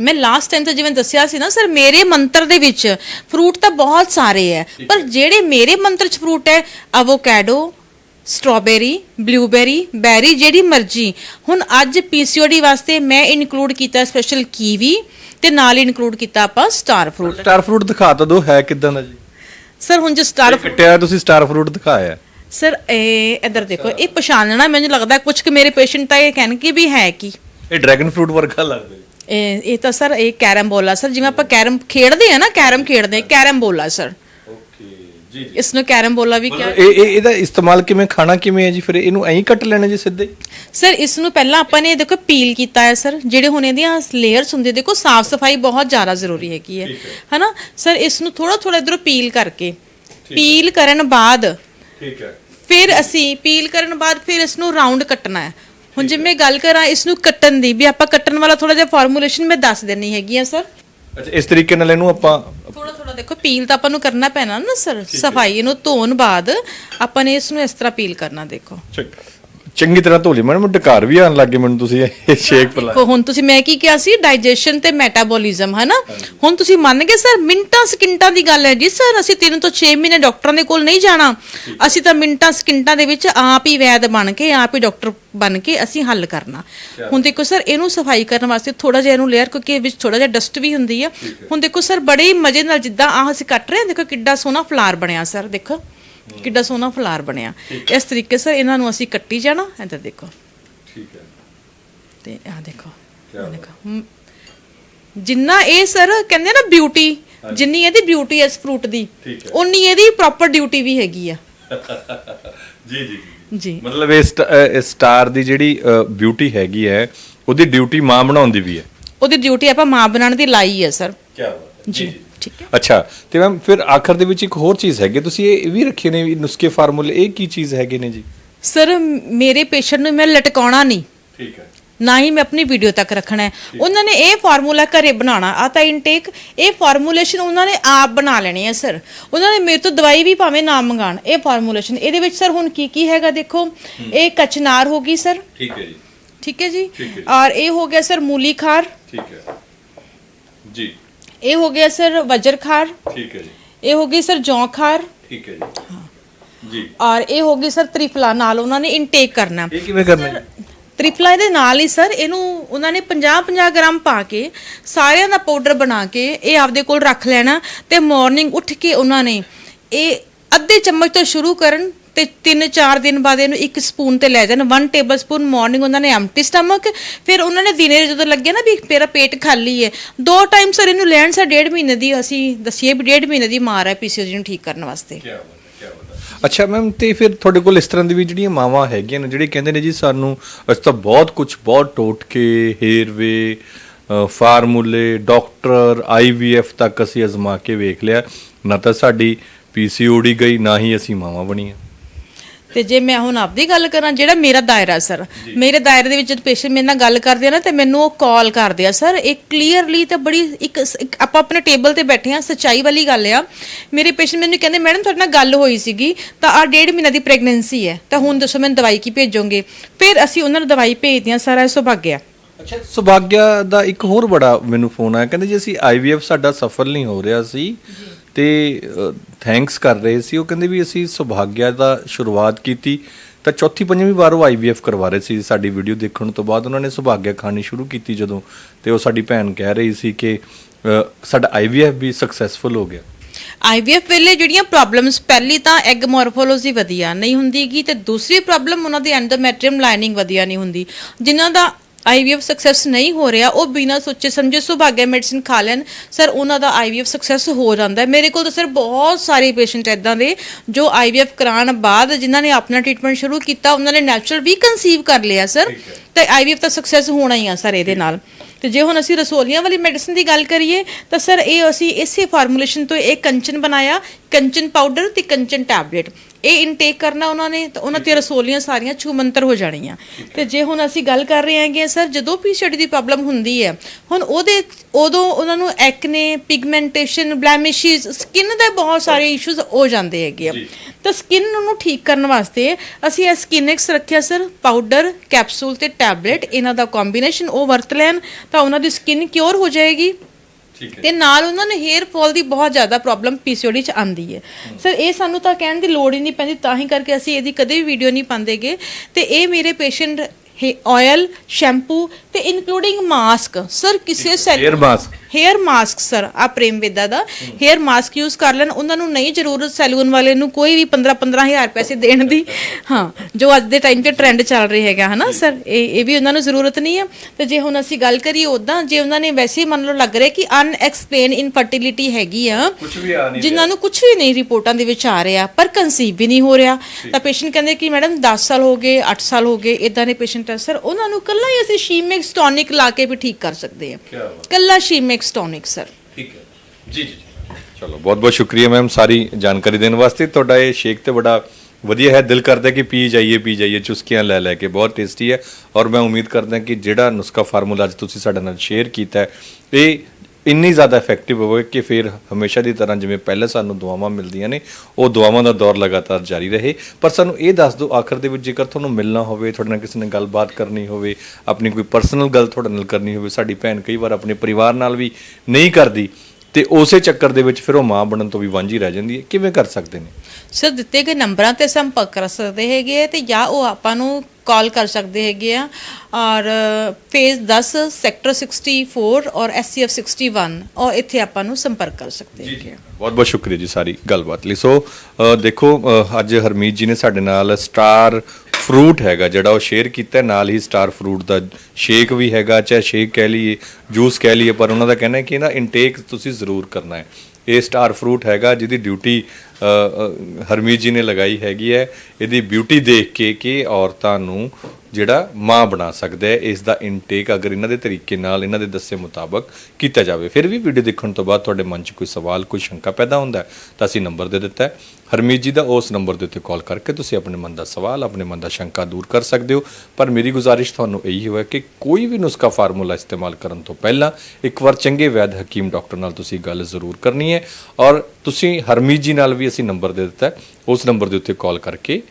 ਮੈਂ ਲਾਸਟ ਟਾਈਮ ਤਾਂ ਜਿਵੇਂ ਦੱਸਿਆ ਸੀ ਨਾ ਸਰ ਮੇਰੇ ਮੰਤਰ ਦੇ ਵਿੱਚ ਫਰੂਟ ਤਾਂ ਬਹੁਤ ਸਾਰੇ ਹੈ ਪਰ ਜਿਹੜੇ ਮੇਰੇ ਮੰਤਰ ਚ ਫਰੂਟ ਹੈ ਐਵੋਕੈਡੋ ਸਟ੍ਰਾਬੇਰੀ ਬਲੂਬੇਰੀ ਬੈਰੀ ਜਿਹੜੀ ਮਰਜ਼ੀ। ਹੁਣ ਅੱਜ ਪੀਸੀਓਡੀ ਵਾਸਤੇ ਮੈਂ ਇਨਕਲੂਡ ਕੀਤਾ ਸਪੈਸ਼ਲ ਕੀਵੀ ਤੇ ਨਾਲ ਇਨਕਲੂਡ ਕੀਤਾ ਆਪਾਂ ਸਟਾਰ ਫਰੂਟ ਸਟਾਰ ਫਰੂਟ ਦਿਖਾ ਤਾਂ ਦੋ ਹੈ ਕਿਦਾਂ ਦਾ ਜੀ? ਸਰ ਹੁਣ ਜੇ ਸਟਾਰ ਕੱਟਿਆ ਤੁਸੀਂ ਸਟਾਰ ਫਰੂਟ ਦਿਖਾਇਆ। ਸਰ ਇਹ ਇੱਧਰ ਦੇਖੋ ਇਹ ਪਛਾਣਨਾ ਮੈਨੂੰ ਲੱਗਦਾ ਕੁਝ ਕੁ ਮੇਰੇ ਪੇਸ਼ੈਂਟ ਤਾਂ ਇਹ ਕਹਿਣਗੇ ਵੀ ਹੈ ਕੀ। ਇਹ ਡਰੈਗਨ ਫਰੂਟ ਵਰਗਾ ਲੱਗਦਾ ਇਹ ਇਹ ਤਾਂ ਸਰ ਇਹ ਕੈਰਮ ਬੋਲਾ ਸਰ ਜਿਵੇਂ ਆਪਾਂ ਕੈਰਮ ਖੇਡਦੇ ਆ ਨਾ ਕੈਰਮ ਖੇਡਦੇ ਕੈਰਮ ਬੋਲਾ ਸਰ। ਜੀ ਇਸ ਨੂੰ ਕੈਰਮ ਬੋਲਾ ਵੀ ਕਿਹਾ ਇਹ ਇਹ ਇਹਦਾ ਇਸਤੇਮਾਲ ਕਿਵੇਂ ਖਾਣਾ ਕਿਵੇਂ ਹੈ ਜੀ? ਫਿਰ ਇਹਨੂੰ ਐਂ ਕੱਟ ਲੈਣਾ ਜੀ ਸਿੱਧੇ? ਸਰ ਇਸ ਨੂੰ ਪਹਿਲਾਂ ਆਪਾਂ ਨੇ ਦੇਖੋ ਪੀਲ ਕੀਤਾ ਹੈ ਸਰ। ਜਿਹੜੇ ਹੁਣ ਇਹਦੀਆਂ ਲੇਅਰਸ ਹੁੰਦੇ ਦੇਖੋ ਸਾਫ਼ ਸਫ਼ਾਈ ਬਹੁਤ ਜ਼ਿਆਦਾ ਜ਼ਰੂਰੀ ਹੈਗੀ ਹੈ। ਹਨਾ? ਸਰ ਇਸ ਨੂੰ ਥੋੜਾ ਥੋੜਾ ਇਧਰੋਂ ਪੀਲ ਕਰਕੇ ਪੀਲ ਕਰਨ ਬਾਅਦ ਠੀਕ ਹੈ। ਫਿਰ ਅਸੀਂ ਪੀਲ ਕਰਨ ਬਾਅਦ ਫਿਰ ਇਸ ਨੂੰ ਰਾਉਂਡ ਕੱਟਣਾ ਹੈ। ਹੁਣ ਜੇ ਮੈਂ ਗੱਲ ਕਰਾਂ ਇਸ ਨੂੰ ਕੱਟਣ ਦੀ ਵੀ ਆਪਾਂ ਕੱਟਣ ਵਾਲਾ ਥੋੜਾ ਜਿਹਾ ਫਾਰਮੂਲੇਸ਼ਨ ਮੈਂ ਦੱਸ ਦੇਣੀ ਹੈਗੀ ਆ ਸਰ। ਅੱਛਾ ਇਸ ਤਰੀਕੇ ਨਾਲ ਇਹਨੂੰ ਆਪਾਂ ਥੋੜਾ ਥੋੜਾ ਦੇਖੋ ਪੀਲ ਤਾਂ ਆਪਾਂ ਨੂੰ ਕਰਨਾ ਪੈਣਾ ਨਾ ਸਰ। ਸਫ਼ਾਈ ਇਹਨੂੰ ਧੋਣ ਬਾਅਦ ਆਪਾਂ ਨੇ ਇਸ ਨੂੰ ਇਸ ਤਰ੍ਹਾਂ ਪੀਲ ਕਰਨਾ ਦੇਖੋ। ਚੈੱਕ ਚੰਗੀ ਤਰ੍ਹਾਂ ਧੋ ਲਈ। ਮੈਡਮ ਡਕਾਰ ਵੀ ਆਣ ਲੱਗੇ ਮੈਨੂੰ ਤੁਸੀਂ ਇਹ ਸ਼ੇਕ ਪਿਲਾ ਦੇਖੋ ਹੁਣ ਤੁਸੀਂ ਮੈਂ ਕੀ ਕਿਹਾ ਸੀ? ਡਾਈਜੈਸ਼ਨ ਤੇ ਮੈਟਾਬੋਲਿਜ਼ਮ ਹਨਾ? ਹੁਣ ਤੁਸੀਂ ਮੰਨ ਗਏ ਸਰ ਮਿੰਟਾਂ ਸਕਿੰਟਾਂ ਦੀ ਗੱਲ ਹੈ ਜੀ। ਸਰ ਅਸੀਂ 3 ਤੋਂ 6 ਮਹੀਨੇ ਡਾਕਟਰਾਂ ਦੇ ਕੋਲ ਨਹੀਂ ਜਾਣਾ। ਅਸੀਂ ਤਾਂ ਮਿੰਟਾਂ ਸਕਿੰਟਾਂ ਦੇ ਵਿੱਚ ਆਪ ਹੀ ਵੈਦ ਬਣ ਕੇ ਆਪ ਹੀ ਡਾਕਟਰ ਬਣ ਕੇ ਅਸੀਂ ਹੱਲ ਕਰਨਾ। ਹੁਣ ਦੇਖੋ ਸਰ ਇਹਨੂੰ ਸਫ਼ਾਈ ਕਰਨ ਵਾਸਤੇ ਥੋੜਾ ਜਿਹਾ ਇਹਨੂੰ ਲੇਅਰ ਕਿਉਂਕਿ ਇਹ ਵਿੱਚ ਥੋੜਾ ਜਿਹਾ ਡਸਟ ਵੀ ਹੁੰਦੀ ਆ। ਹੁਣ ਦੇਖੋ ਸਰ ਬੜੇ ਹੀ ਮਜ਼ੇ ਨਾਲ ਜਿੱਦਾਂ ਆਹ ਅਸੀਂ ਕੱਟ ਰਹੇ ਹਾਂ ਦੇਖੋ ਕਿੱਡਾ ਸੋਹਣਾ ਫਲਾਰ ਬਣਿਆ ਸਰ ਦੇਖੋ। ਕਿੱਡਾ ਸੋਹਣਾ ਫਲਾਰ ਬਣਿਆ। ਇਸ ਤਰੀਕੇ ਸਰ ਇਹਨਾਂ ਨੂੰ ਅਸੀਂ ਕੱਟੀ ਜਾਣਾ ਇੱਧਰ ਦੇਖੋ। ਠੀਕ ਹੈ। ਤੇ ਆ ਦੇਖੋ ਆਹ ਦੇਖੋ। ਜਿੰਨਾ ਇਹ ਸਰ ਕਹਿੰਦੇ ਨਾ ਬਿਊਟੀ ਜਿੰਨੀ ਇਹਦੀ ਬਿਊਟੀ ਇਸ ਫਰੂਟ ਦੀ ਠੀਕ ਹੈ। ਉਨੀ ਇਹਦੀ ਪ੍ਰੋਪਰ ਡਿਊਟੀ ਵੀ ਹੈਗੀ ਆ। ਜੀ ਜੀ ਜੀ। ਮਤਲਬ ਇਹ ਸਟਾਰ ਦੀ ਜਿਹੜੀ ਬਿਊਟੀ ਹੈਗੀ ਹੈ ਉਹਦੀ ਡਿਊਟੀ ਮਾਂ ਬਣਾਉਂਦੀ ਵੀ ਹੈ। ਉਹਦੀ ਡਿਊਟੀ ਆਪਾਂ ਮਾਂ ਬਣਾਉਣ ਦੀ ਲਾਈ ਹੈ ਸਰ। ਕੀ ਬਾਤ ਜੀ। ਠੀਕ ਹੈ। ਅੱਛਾ ਤੇ ਮੈਮ ਫਿਰ ਆਖਰ ਦੇ ਵਿੱਚ ਇੱਕ ਹੋਰ ਚੀਜ਼ ਹੈਗੀ ਤੁਸੀਂ ਇਹ ਵੀ ਰੱਖੇ ਨੇ ਨੁਸਖੇ ਫਾਰਮੂਲੇ ਇਹ ਕੀ ਚੀਜ਼ ਹੈਗੇ ਨੇ ਜੀ? ਸਰ ਮੇਰੇ ਪੇਸ਼ੈਂਟ ਨੂੰ ਮੈਂ ਲਟਕਾਉਣਾ ਨਹੀਂ। ਠੀਕ ਹੈ। ਨਾ ਹੀ ਮੈਂ ਆਪਣੀ ਵੀਡੀਓ ਤੱਕ ਰੱਖਣਾ ਹੈ। ਉਹਨਾਂ ਨੇ ਇਹ ਫਾਰਮੂਲਾ ਘਰੇ ਬਣਾਉਣਾ ਆ ਤਾਂ ਇਨਟੇਕ ਇਹ ਫਾਰਮੂਲੇਸ਼ਨ ਉਹਨਾਂ ਨੇ ਆਪ ਬਣਾ ਲੈਣੀ ਹੈ ਸਰ। ਉਹਨਾਂ ਨੇ ਮੇਰੇ ਤੋਂ ਦਵਾਈ ਵੀ ਭਾਵੇਂ ਨਾ ਮੰਗਾਣ ਇਹ ਫਾਰਮੂਲੇਸ਼ਨ ਇਹਦੇ ਵਿੱਚ ਸਰ ਹੁਣ ਕੀ ਕੀ ਹੈਗਾ ਦੇਖੋ ਇਹ ਕਚਨਾਰ ਹੋ ਗਈ ਸਰ। ਠੀਕ ਹੈ ਜੀ। ਠੀਕ ਹੈ ਜੀ। ਔਰ ਇਹ ਹੋ ਗਿਆ ਸਰ ਮੂਲੀ ਖਾਰ। ਠੀਕ ਹੈ। ਜੀ। ਇਹ ਹੋ ਗਿਆ ਸਰ ਵਜਰ ਖਾਰ। ਠੀਕ ਹੈ ਜੀ। ਇਹ ਹੋ ਗਈ ਸਰ ਜੌਂ ਖਾਰ। ਠੀਕ ਹੈ ਜੀ। ਜੀ। ਔਰ ਇਹ ਹੋ ਗਈ ਸਰ ਤ੍ਰਿਫਲਾ ਨਾਲ ਉਹਨਾਂ ਨੇ ਇਨਟੇਕ ਕਰਨਾ। ਇਹ ਕਿਵੇਂ ਕਰਨਾ ਤ੍ਰਿਫਲਾ ਦੇ ਨਾਲ ਹੀ ਸਰ ਇਹਨੂੰ ਉਹਨਾਂ ਨੇ 50-50 ਗ੍ਰਾਮ ਪਾ ਕੇ ਸਾਰਿਆਂ ਦਾ ਪਾਊਡਰ ਬਣਾ ਕੇ ਇਹ ਆਪਦੇ ਕੋਲ ਰੱਖ ਲੈਣਾ ਤੇ ਮਾਰਨਿੰਗ ਉੱਠ ਕੇ ਉਹਨਾਂ ਨੇ ਇਹ ਅੱਧੇ ਚਮਚ ਤੋਂ ਸ਼ੁਰੂ ਕਰਨ ਤੇ 3-4 ਦਿਨ ਬਾਅਦ ਇਹਨੂੰ ਇੱਕ ਸਪੂਨ ਤੇ ਲੈ ਜਾਣ 1 ਟੇਬਲ ਸਪੂਨ ਮਾਰਨਿੰਗ ਉਹਨਾਂ ਨੇ ਐਮਟੀ ਸਟਮਕ ਫਿਰ ਉਹਨਾਂ ਨੇ ਦਿਨੇ ਜਦੋਂ ਲੱਗਿਆ ਨਾ ਵੀ ਮੇਰਾ ਪੇਟ ਖਾਲੀ ਹੈ ਦੋ ਟਾਈਮ ਸਰ ਇਹਨੂੰ ਲੈਣ ਸਰ ਡੇਢ ਮਹੀਨੇ ਦੀ ਅਸੀਂ ਦਸੀਏ ਵੀ ਡੇਢ ਮਹੀਨੇ ਦੀ ਮਾਰ ਹੈ ਪੀਸੀਓਡੀ ਨੂੰ ਠੀਕ ਕਰਨ ਵਾਸਤੇ। ਅੱਛਾ ਮੈਮ ਤੇ ਫਿਰ ਤੁਹਾਡੇ ਕੋਲ ਇਸ ਤਰ੍ਹਾਂ ਦੀ ਵੀ ਜਿਹੜੀਆਂ ਮਾਵਾਂ ਹੈਗੀਆਂ ਨੇ ਜਿਹੜੇ ਕਹਿੰਦੇ ਨੇ ਜੀ ਸਾਨੂੰ ਅਸੀਂ ਤਾਂ ਬਹੁਤ ਕੁਝ ਬਹੁਤ ਟੋਟਕੇ ਹੇਰਵੇ ਅ, ਫਾਰਮੂਲੇ ਡਾਕਟਰ ਆਈਵੀਐਫ ਤੱਕ ਅਸੀਂ ਅਜ਼ਮਾ ਕੇ ਵੇਖ ਲਿਆ। ਨਾ ਤਾਂ ਸਾਡੀ ਪੀਸੀਓਡੀ ਗਈ ਨਾ ਹੀ ਅਸੀਂ ਮਾਵਾਂ ਬਣੀਆਂ। ਤੇ ਜੇ ਮੈਂ ਹੁਣ ਆਪਦੀ ਗੱਲ ਕਰਾਂ ਜਿਹੜਾ ਮੇਰਾ ਦਾਇਰਾ ਸਰ ਮੇਰੇ ਦਾਇਰੇ ਦੇ ਵਿੱਚ ਜਦ ਪੇਸ਼ੈਂਟ ਮੇਰੇ ਨਾਲ ਗੱਲ ਕਰਦੇ ਆ ਨਾ ਤੇ ਮੈਨੂੰ ਉਹ ਕਾਲ ਕਰਦੇ ਆ। ਸਰ ਇਹ ਕਲੀਅਰਲੀ ਤੇ ਬੜੀ ਇੱਕ ਇੱਕ ਆਪਾਂ ਆਪਣੇ ਟੇਬਲ ਤੇ ਬੈਠੇ ਆ ਸੱਚਾਈ ਵਾਲੀ ਗੱਲ ਆ। ਮੇਰੇ ਪੇਸ਼ੈਂਟ ਮੈਨੂੰ ਕਹਿੰਦੇ ਮੈਡਮ ਤੁਹਾਡੇ ਨਾਲ ਗੱਲ ਹੋਈ ਸੀਗੀ ਤਾਂ ਆ ਡੇਢ ਮਹੀਨਾ ਦੀ ਪ੍ਰੈਗਨੈਂਸੀ ਹੈ ਤਾਂ ਹੁਣ ਦੱਸੋ ਮੈਨੂੰ ਦਵਾਈ ਕੀ ਭੇਜੋਗੇ? ਫਿਰ ਅਸੀਂ ਉਹਨਾਂ ਨੂੰ ਦਵਾਈ ਭੇਜਦੇ ਆ ਸਾਰਾ ਸੁਭਾਗਿਆ। ਅੱਛਾ ਸੁਭਾਗਿਆ ਦਾ ਇੱਕ ਹੋਰ ਬੜਾ ਮੈਨੂੰ ਫੋਨ ਆਇਆ ਕਹਿੰਦੇ ਜੀ ਅਸੀਂ ਆਈਵੀਐਫ ਸਾਡਾ ਸਫਲ ਨਹੀਂ ਹੋ ਰਿਹਾ ਸੀ ਤੇ ਥੈਂਕਸ ਕਰ ਰਹੇ ਸੀ ਉਹ ਕਹਿੰਦੇ ਵੀ ਅਸੀਂ ਸੁਭਾਗਿਆ ਦਾ ਸ਼ੁਰੂਆਤ ਕੀਤੀ ਤਾਂ ਚੌਥੀ ਪੰਜਵੀਂ ਵਾਰ ਉਹ ਆਈਵੀਐਫ ਕਰਵਾ ਰਹੇ ਸੀ ਸਾਡੀ ਵੀਡੀਓ ਦੇਖਣ ਤੋਂ ਬਾਅਦ ਉਹਨਾਂ ਨੇ ਸੁਭਾਗਿਆ ਖਾਣੀ ਸ਼ੁਰੂ ਕੀਤੀ ਜਦੋਂ ਤੇ ਉਹ ਸਾਡੀ ਭੈਣ ਕਹਿ ਰਹੀ ਸੀ ਕਿ ਸਾਡਾ ਆਈਵੀਐਫ ਵੀ ਸਕਸੈਸਫੁਲ ਹੋ ਗਿਆ। ਆਈਵੀਐਫ ਵੇਲੇ ਜਿਹੜੀਆਂ ਪ੍ਰੋਬਲਮਸ ਪਹਿਲੀ ਤਾਂ ਐਗ ਮੋਰਫੋਲੋਜੀ ਵਧੀਆ ਨਹੀਂ ਹੁੰਦੀਗੀ ਤੇ ਦੂਸਰੀ ਪ੍ਰੋਬਲਮ ਉਹਨਾਂ ਦੀ ਐਂਡੋਮੈਟਰੀਅਮ ਲਾਈਨਿੰਗ ਵਧੀਆ ਨਹੀਂ ਹੁੰਦੀ ਜਿਨ੍ਹਾਂ ਦਾ ਆਈਵੀਐਫ ਸਕਸੈਸ ਨਹੀਂ ਹੋ ਰਿਹਾ ਉਹ ਬਿਨਾਂ ਸੋਚੇ ਸਮਝੇ ਸੁਭਾਗਿਆ ਮੈਡੀਸਿਨ ਖਾ ਲੈਣ ਸਰ ਉਹਨਾਂ ਦਾ ਆਈਵੀਐਫ ਸਕਸੈਸ ਹੋ ਜਾਂਦਾ ਹੈ। ਮੇਰੇ ਕੋਲ ਤਾਂ ਸਰ ਬਹੁਤ ਸਾਰੇ ਪੇਸ਼ੈਂਟ ਐਦਾਂ ਦੇ ਜੋ ਆਈਵੀਐਫ ਕਰਾਉਣ ਬਾਅਦ ਜਿਨ੍ਹਾਂ ਨੇ ਆਪਣਾ ਟ੍ਰੀਟਮੈਂਟ ਸ਼ੁਰੂ ਕੀਤਾ ਉਹਨਾਂ ਨੇ ਨੈਚੁਰਲ ਵੀ ਕਨਸੀਵ ਕਰ ਲਿਆ ਸਰ ਤੇ ਆਈਵੀਐਫ ਤਾਂ ਸਕਸੈਸ ਹੋਣਾ ਹੀ ਆ ਸਰ ਇਹਦੇ ਨਾਲ। ਤੇ ਜੇ ਹੁਣ ਅਸੀਂ ਰਸੋਲੀਆਂ ਵਾਲੀ ਮੈਡੀਸਿਨ ਦੀ ਗੱਲ ਕਰੀਏ ਤਾਂ ਸਰ ਇਹ ਅਸੀਂ ਇਸੇ ਫਾਰਮੂਲੇਸ਼ਨ ਤੋਂ ਇਹ ਕੰਚਨ ਬਣਾਇਆ ਕੰਚਨ ਪਾਊਡਰ ਤੇ ਕੰਚਨ ਟੈਬਲੇਟ ਇਹ ਇਨਟੇਕ ਕਰਨਾ ਉਹਨਾਂ ਨੇ ਤਾਂ ਉਹਨਾਂ ਤੇ ਰਸੋਲੀਆਂ ਸਾਰੀਆਂ ਛੂਮੰਤਰ ਹੋ ਜਾਣੀਆਂ। ਤੇ ਜੇ ਹੁਣ ਅਸੀਂ ਗੱਲ ਕਰ ਰਹੇ ਹਾਂਗੇ ਸਰ ਜਦੋਂ ਪੀਸੀਓਡੀ ਦੀ ਪ੍ਰੋਬਲਮ ਹੁੰਦੀ ਹੈ ਹੁਣ ਉਹਦੇ ਉਦੋਂ ਉਹਨਾਂ ਨੂੰ ਐਕਨੇ ਪਿਗਮੈਂਟੇਸ਼ਨ ਬਲੈਮਿਸ਼ਸ ਸਕਿਨ ਦੇ ਬਹੁਤ ਸਾਰੇ ਇਸ਼ੂਜ਼ ਹੋ ਜਾਂਦੇ ਹੈਗੇ ਆ। ਤਾਂ ਸਕਿਨ ਨੂੰ ਠੀਕ ਕਰਨ ਵਾਸਤੇ ਅਸੀਂ ਇਹ ਸਕਿਨੈਕਸ ਰੱਖਿਆ ਸਰ ਪਾਊਡਰ ਕੈਪਸੂਲ ਤੇ ਟੈਬਲੇਟ ਇਹਨਾਂ ਦਾ ਕੰਬੀਨੇਸ਼ਨ ਉਹ ਵਰਤ ਲੈਣ ਤਾਂ ਉਹਨਾਂ ਦੀ ਸਕਿਨ ਕਿਉਰ ਹੋ ਜਾਏਗੀ। ਠੀਕ ਤੇ ਨਾਲ ਉਹਨਾਂ ਨੂੰ ਹੇਅਰ ਫਾਲ ਦੀ ਬਹੁਤ ਜ਼ਿਆਦਾ ਪ੍ਰੋਬਲਮ ਪੀਸੀਓਡੀ ਚ ਆਂਦੀ ਹੈ। ਸਰ ਇਹ ਸਾਨੂੰ ਤਾਂ ਕਹਿਣ ਦੀ ਲੋੜ ਹੀ ਨਹੀਂ ਪੈਂਦੀ ਤਾਂ ਹੀ ਕਰਕੇ ਅਸੀਂ ਇਹਦੀ ਕਦੇ ਵੀ ਵੀਡੀਓ ਨਹੀਂ ਪਾਉਂਦੇਗੇ। ਤੇ ਇਹ ਮੇਰੇ ਪੇਸ਼ੈਂਟ ਆਇਲ ਸ਼ੈਂਪੂ ਤੇ ਇਨਕਲੂਡਿੰਗ ਮਾਸਕ ਸਰ ਕਿਸੇ ਸੈਲ Hair mask? Hair mask sir ਆ ਪ੍ਰੇਮ ਵਿਦਾ ਦਾ। ਹੇਅਰ ਮਾਸਕ ਯੂਜ਼ ਕਰ ਲੈਣ। ਉਹਨਾਂ ਨੂੰ ਨਹੀਂ ਜ਼ਰੂਰਤ ਸੈਲੂਨ ਵਾਲੇ ਨੂੰ ਕੋਈ ਵੀ 15 15000 ਪੈਸੇ ਦੇਣ ਦੀ ਹਾਂ ਜੋ ਅੱਜ ਦੇ ਟਾਈਮ ਤੇ ਟ੍ਰੈਂਡ ਚੱਲ ਰਿਹਾ ਹੈਗਾ ਹਨਾ ਸਰ? ਇਹ ਇਹ ਵੀ ਉਹਨਾਂ ਨੂੰ ਜ਼ਰੂਰਤ ਨਹੀਂ ਹੈ। ਤੇ ਜੇ ਹੁਣ ਅਸੀਂ ਗੱਲ ਕਰੀਏ ਉਦਾਂ ਜੇ ਉਹਨਾਂ ਨੇ ਵੈਸੇ ਮੰਨ ਲਓ ਲੱਗ ਰਿਹਾ ਕਿ ਅਨਐਕਸਪਲੇਨ ਇਨਫਰਟੀਲਿਟੀ ਹੈਗੀ ਆ ਆ ਜਿਨ੍ਹਾਂ ਨੂੰ ਕੁਝ ਵੀ ਨਹੀਂ ਰਿਪੋਰਟਾਂ ਦੇ ਵਿੱਚ ਆ ਰਿਹਾ ਪਰ ਕਨਸੀਵ ਵੀ ਨਹੀਂ ਹੋ ਰਿਹਾ। ਤਾਂ ਪੇਸ਼ੈਂਟ ਕਹਿੰਦੇ ਕਿ ਮੈਡਮ 10 ਸਾਲ ਹੋ ਗਏ 8 ਸਾਲ ਹੋ ਗਏ ਇਦਾਂ ਦੇ ਪੇਸ਼ੈਂਟ ਹੈ ਸਰ ਉਹਨਾਂ ਨੂੰ ਕੱਲਾ ਹੀ ਅਸੀਂ ਸ਼ੀਮਿਕਸ ਟੌਨਿਕ ਲਾ ਕੇ ਵੀ ਠੀਕ ਕਰ ਸਕਦੇ ਹਾਂ। ਕੀ ਬਾਤ। ਕੱਲਾ ਸ਼ੀਮਿਕਸ ਟੌਨਿਕ ਸਰ ਠੀਕ ਹੈ ਜੀ ਜੀ ਚਲੋ ਬਹੁਤ ਬਹੁਤ ਸ਼ੁਕਰੀਆ ਮੈਮ ਸਾਰੀ ਜਾਣਕਾਰੀ ਦੇਣ ਵਾਸਤੇ ਤੁਹਾਡਾ ਇਹ ਸ਼ੇਕ ਤੇ ਬੜਾ ਵਧੀਆ ਹੈ ਦਿਲ ਕਰਦਾ ਕਿ ਪੀ ਜਾਈਏ ਪੀ ਜਾਈਏ ਚੁਸਕੀਆਂ ਲੈ ਲੈ ਕੇ ਬਹੁਤ ਟੇਸਟੀ ਹੈ ਔਰ ਮੈਂ ਉਮੀਦ ਕਰਦਾ ਕਿ ਜਿਹੜਾ ਨੁਸਖਾ ਫਾਰਮੂਲਾ ਅੱਜ ਤੁਸੀਂ ਸਾਡੇ ਨਾਲ ਸ਼ੇਅਰ ਕੀਤਾ ਹੈ ਇਹ ਇੰਨੀ ਜ਼ਿਆਦਾ ਇਫੈਕਟਿਵ ਹੋਵੇ ਕਿ ਫਿਰ ਹਮੇਸ਼ਾ ਦੀ ਤਰ੍ਹਾਂ ਜਿਵੇਂ ਪਹਿਲਾਂ ਸਾਨੂੰ ਦੁਆਵਾਂ ਮਿਲਦੀਆਂ ਨੇ, ਉਹ ਦੁਆਵਾਂ ਦਾ ਦੌਰ ਲਗਾਤਾਰ ਜਾਰੀ ਰਹੇ। ਪਰ ਸਾਨੂੰ ਇਹ ਦੱਸ ਦਿਓ, ਆਖਰ ਦੇ ਵਿੱਚ ਜੇਕਰ ਤੁਹਾਨੂੰ ਮਿਲਣਾ ਹੋਵੇ, ਤੁਹਾਡੇ ਨਾਲ ਕਿਸੇ ਨਾਲ ਗੱਲਬਾਤ ਕਰਨੀ ਹੋਵੇ, ਆਪਣੀ ਕੋਈ ਪਰਸਨਲ ਗੱਲ ਤੁਹਾਡੇ ਨਾਲ ਕਰਨੀ ਹੋਵੇ, ਸਾਡੀ ਭੈਣ ਕਈ ਵਾਰ ਆਪਣੇ ਪਰਿਵਾਰ ਨਾਲ ਵੀ ਨਹੀਂ ਕਰਦੀ। ਤੇ ਉਸੇ ਚੱਕਰ ਦੇ ਵਿੱਚ ਫਿਰ ਉਹ ਮਾਂ ਬਣਨ ਤੋਂ ਵੀ ਵਾਂਝੀ ਰਹਿ ਜਾਂਦੀ ਹੈ। ਕਿਵੇਂ ਕਰ ਸਕਦੇ ਨੇ? ਸਰ ਦਿੱਤੇ ਗਏ ਨੰਬਰਾਂ ਤੇ ਸੰਪਰਕ ਕਰ ਸਕਦੇ ਹੈਗੇ ਆ ਤੇ ਜਾਂ ਉਹ ਆਪਾਂ ਨੂੰ ਕਾਲ ਕਰ ਸਕਦੇ ਹੈਗੇ ਆ। ਔਰ ਫੇਜ਼ 10 ਸੈਕਟਰ 64 ਔਰ ਐਸਸੀਐਫ 61 ਔਰ ਇੱਥੇ ਆਪਾਂ ਨੂੰ ਸੰਪਰਕ ਕਰ ਸਕਦੇ ਹੈਗੇ ਆ। ਬਹੁਤ ਬਹੁਤ ਸ਼ੁਕਰੀਆ ਜੀ ਸਾਰੀ ਗੱਲਬਾਤ ਲਈ। ਸੋ ਅ, ਦੇਖੋ ਅ, ਅੱਜ ਹਰਮੀਤ ਜੀ ਨੇ ਸਾਡੇ ਨਾਲ ਸਟਾਰ ਫਰੂਟ ਹੈਗਾ, ਜਿਹੜਾ ਉਹ ਸ਼ੇਅਰ ਕੀਤਾ ਨਾਲ ਹੀ ਸਟਾਰ ਫਰੂਟ ਦਾ ਸ਼ੇਕ ਵੀ ਹੈਗਾ, ਚਾਹੇ ਸ਼ੇਕ ਕਹਿ ਲਈਏ ਜੂਸ ਕਹਿ ਲਈਏ, ਪਰ ਉਹਨਾਂ ਦਾ ਕਹਿਣਾ ਹੈ ਕਿ ਇਹਦਾ ਇਨਟੇਕ ਤੁਸੀਂ ਜ਼ਰੂਰ ਕਰਨਾ ਹੈ। ਇਹ ਸਟਾਰ ਫਰੂਟ ਹੈਗਾ, ਜਿਹਦੀ ਡਿਊਟੀ ਹਰਮੀਤ ਜੀ ਨੇ ਲਗਾਈ ਹੈਗੀ ਹੈ, ਇਹਦੀ ਬਿਊਟੀ ਦੇਖ ਕੇ ਕਿ ਔਰਤਾਂ ਨੂੰ ਜਿਹੜਾ ਮਾਂ ਬਣਾ ਸਕਦਾ ਹੈ, ਇਸ ਦਾ ਇਨਟੇਕ ਅਗਰ ਇਹਨਾਂ ਦੇ ਤਰੀਕੇ ਨਾਲ, ਇਹਨਾਂ ਦੇ ਦੱਸੇ ਮੁਤਾਬਕ ਕੀਤਾ ਜਾਵੇ। ਫਿਰ ਵੀ ਵੀਡੀਓ ਦੇਖਣ ਤੋਂ ਬਾਅਦ ਤੁਹਾਡੇ ਮਨ 'ਚ ਕੋਈ ਸਵਾਲ, ਕੋਈ ਸ਼ੰਕਾ ਪੈਦਾ ਹੁੰਦਾ ਤਾਂ ਅਸੀਂ ਨੰਬਰ ਦੇ ਦਿੱਤਾ ਹੈ। ਹਰਮੀਤ ਜੀ ਦਾ ਉਸ ਨੰਬਰ ਦੇ ਉੱਤੇ ਕਾਲ ਕਰਕੇ ਤੁਸੀਂ ਆਪਣੇ ਮਨ ਦਾ ਸਵਾਲ, ਆਪਣੇ ਮਨ ਦਾ ਸ਼ੰਕਾ ਦੂਰ ਕਰ ਸਕਦੇ ਹੋ। ਪਰ ਮੇਰੀ ਗੁਜ਼ਾਰਿਸ਼ ਤੁਹਾਨੂੰ ਇਹੀ ਹੋਇਆ ਕਿ ਕੋਈ ਵੀ ਨੁਸਖਾ ਫਾਰਮੂਲਾ ਇਸਤੇਮਾਲ ਕਰਨ ਤੋਂ ਪਹਿਲਾਂ ਇੱਕ ਵਾਰ ਚੰਗੇ ਵੈਦ ਹਕੀਮ ਡਾਕਟਰ ਨਾਲ ਤੁਸੀਂ ਗੱਲ ਜ਼ਰੂਰ ਕਰਨੀ ਹੈ ਔਰ ਤੁਸੀਂ ਹਰਮੀਤ ਜੀ ਨਾਲ ਵੀ ਅਸੀਂ ਨੰਬਰ ਦੇ ਦਿੱਤਾ ਉਸ ਨੰਬਰ ਦੇ ਉੱਤੇ ਕਾਲ ਕਰਕੇ,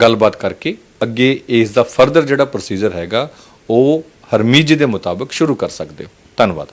ਗੱਲਬਾਤ ਕਰਕੇ, ਅੱਗੇ ਇਸ ਦਾ ਫਰਦਰ ਜਿਹੜਾ ਪ੍ਰੋਸੀਜਰ ਹੈਗਾ, ਉਹ ਹਰਮੀਤ ਜੀ ਦੇ ਮੁਤਾਬਕ ਸ਼ੁਰੂ ਕਰ ਸਕਦੇ ਹੋ। ਧੰਨਵਾਦ।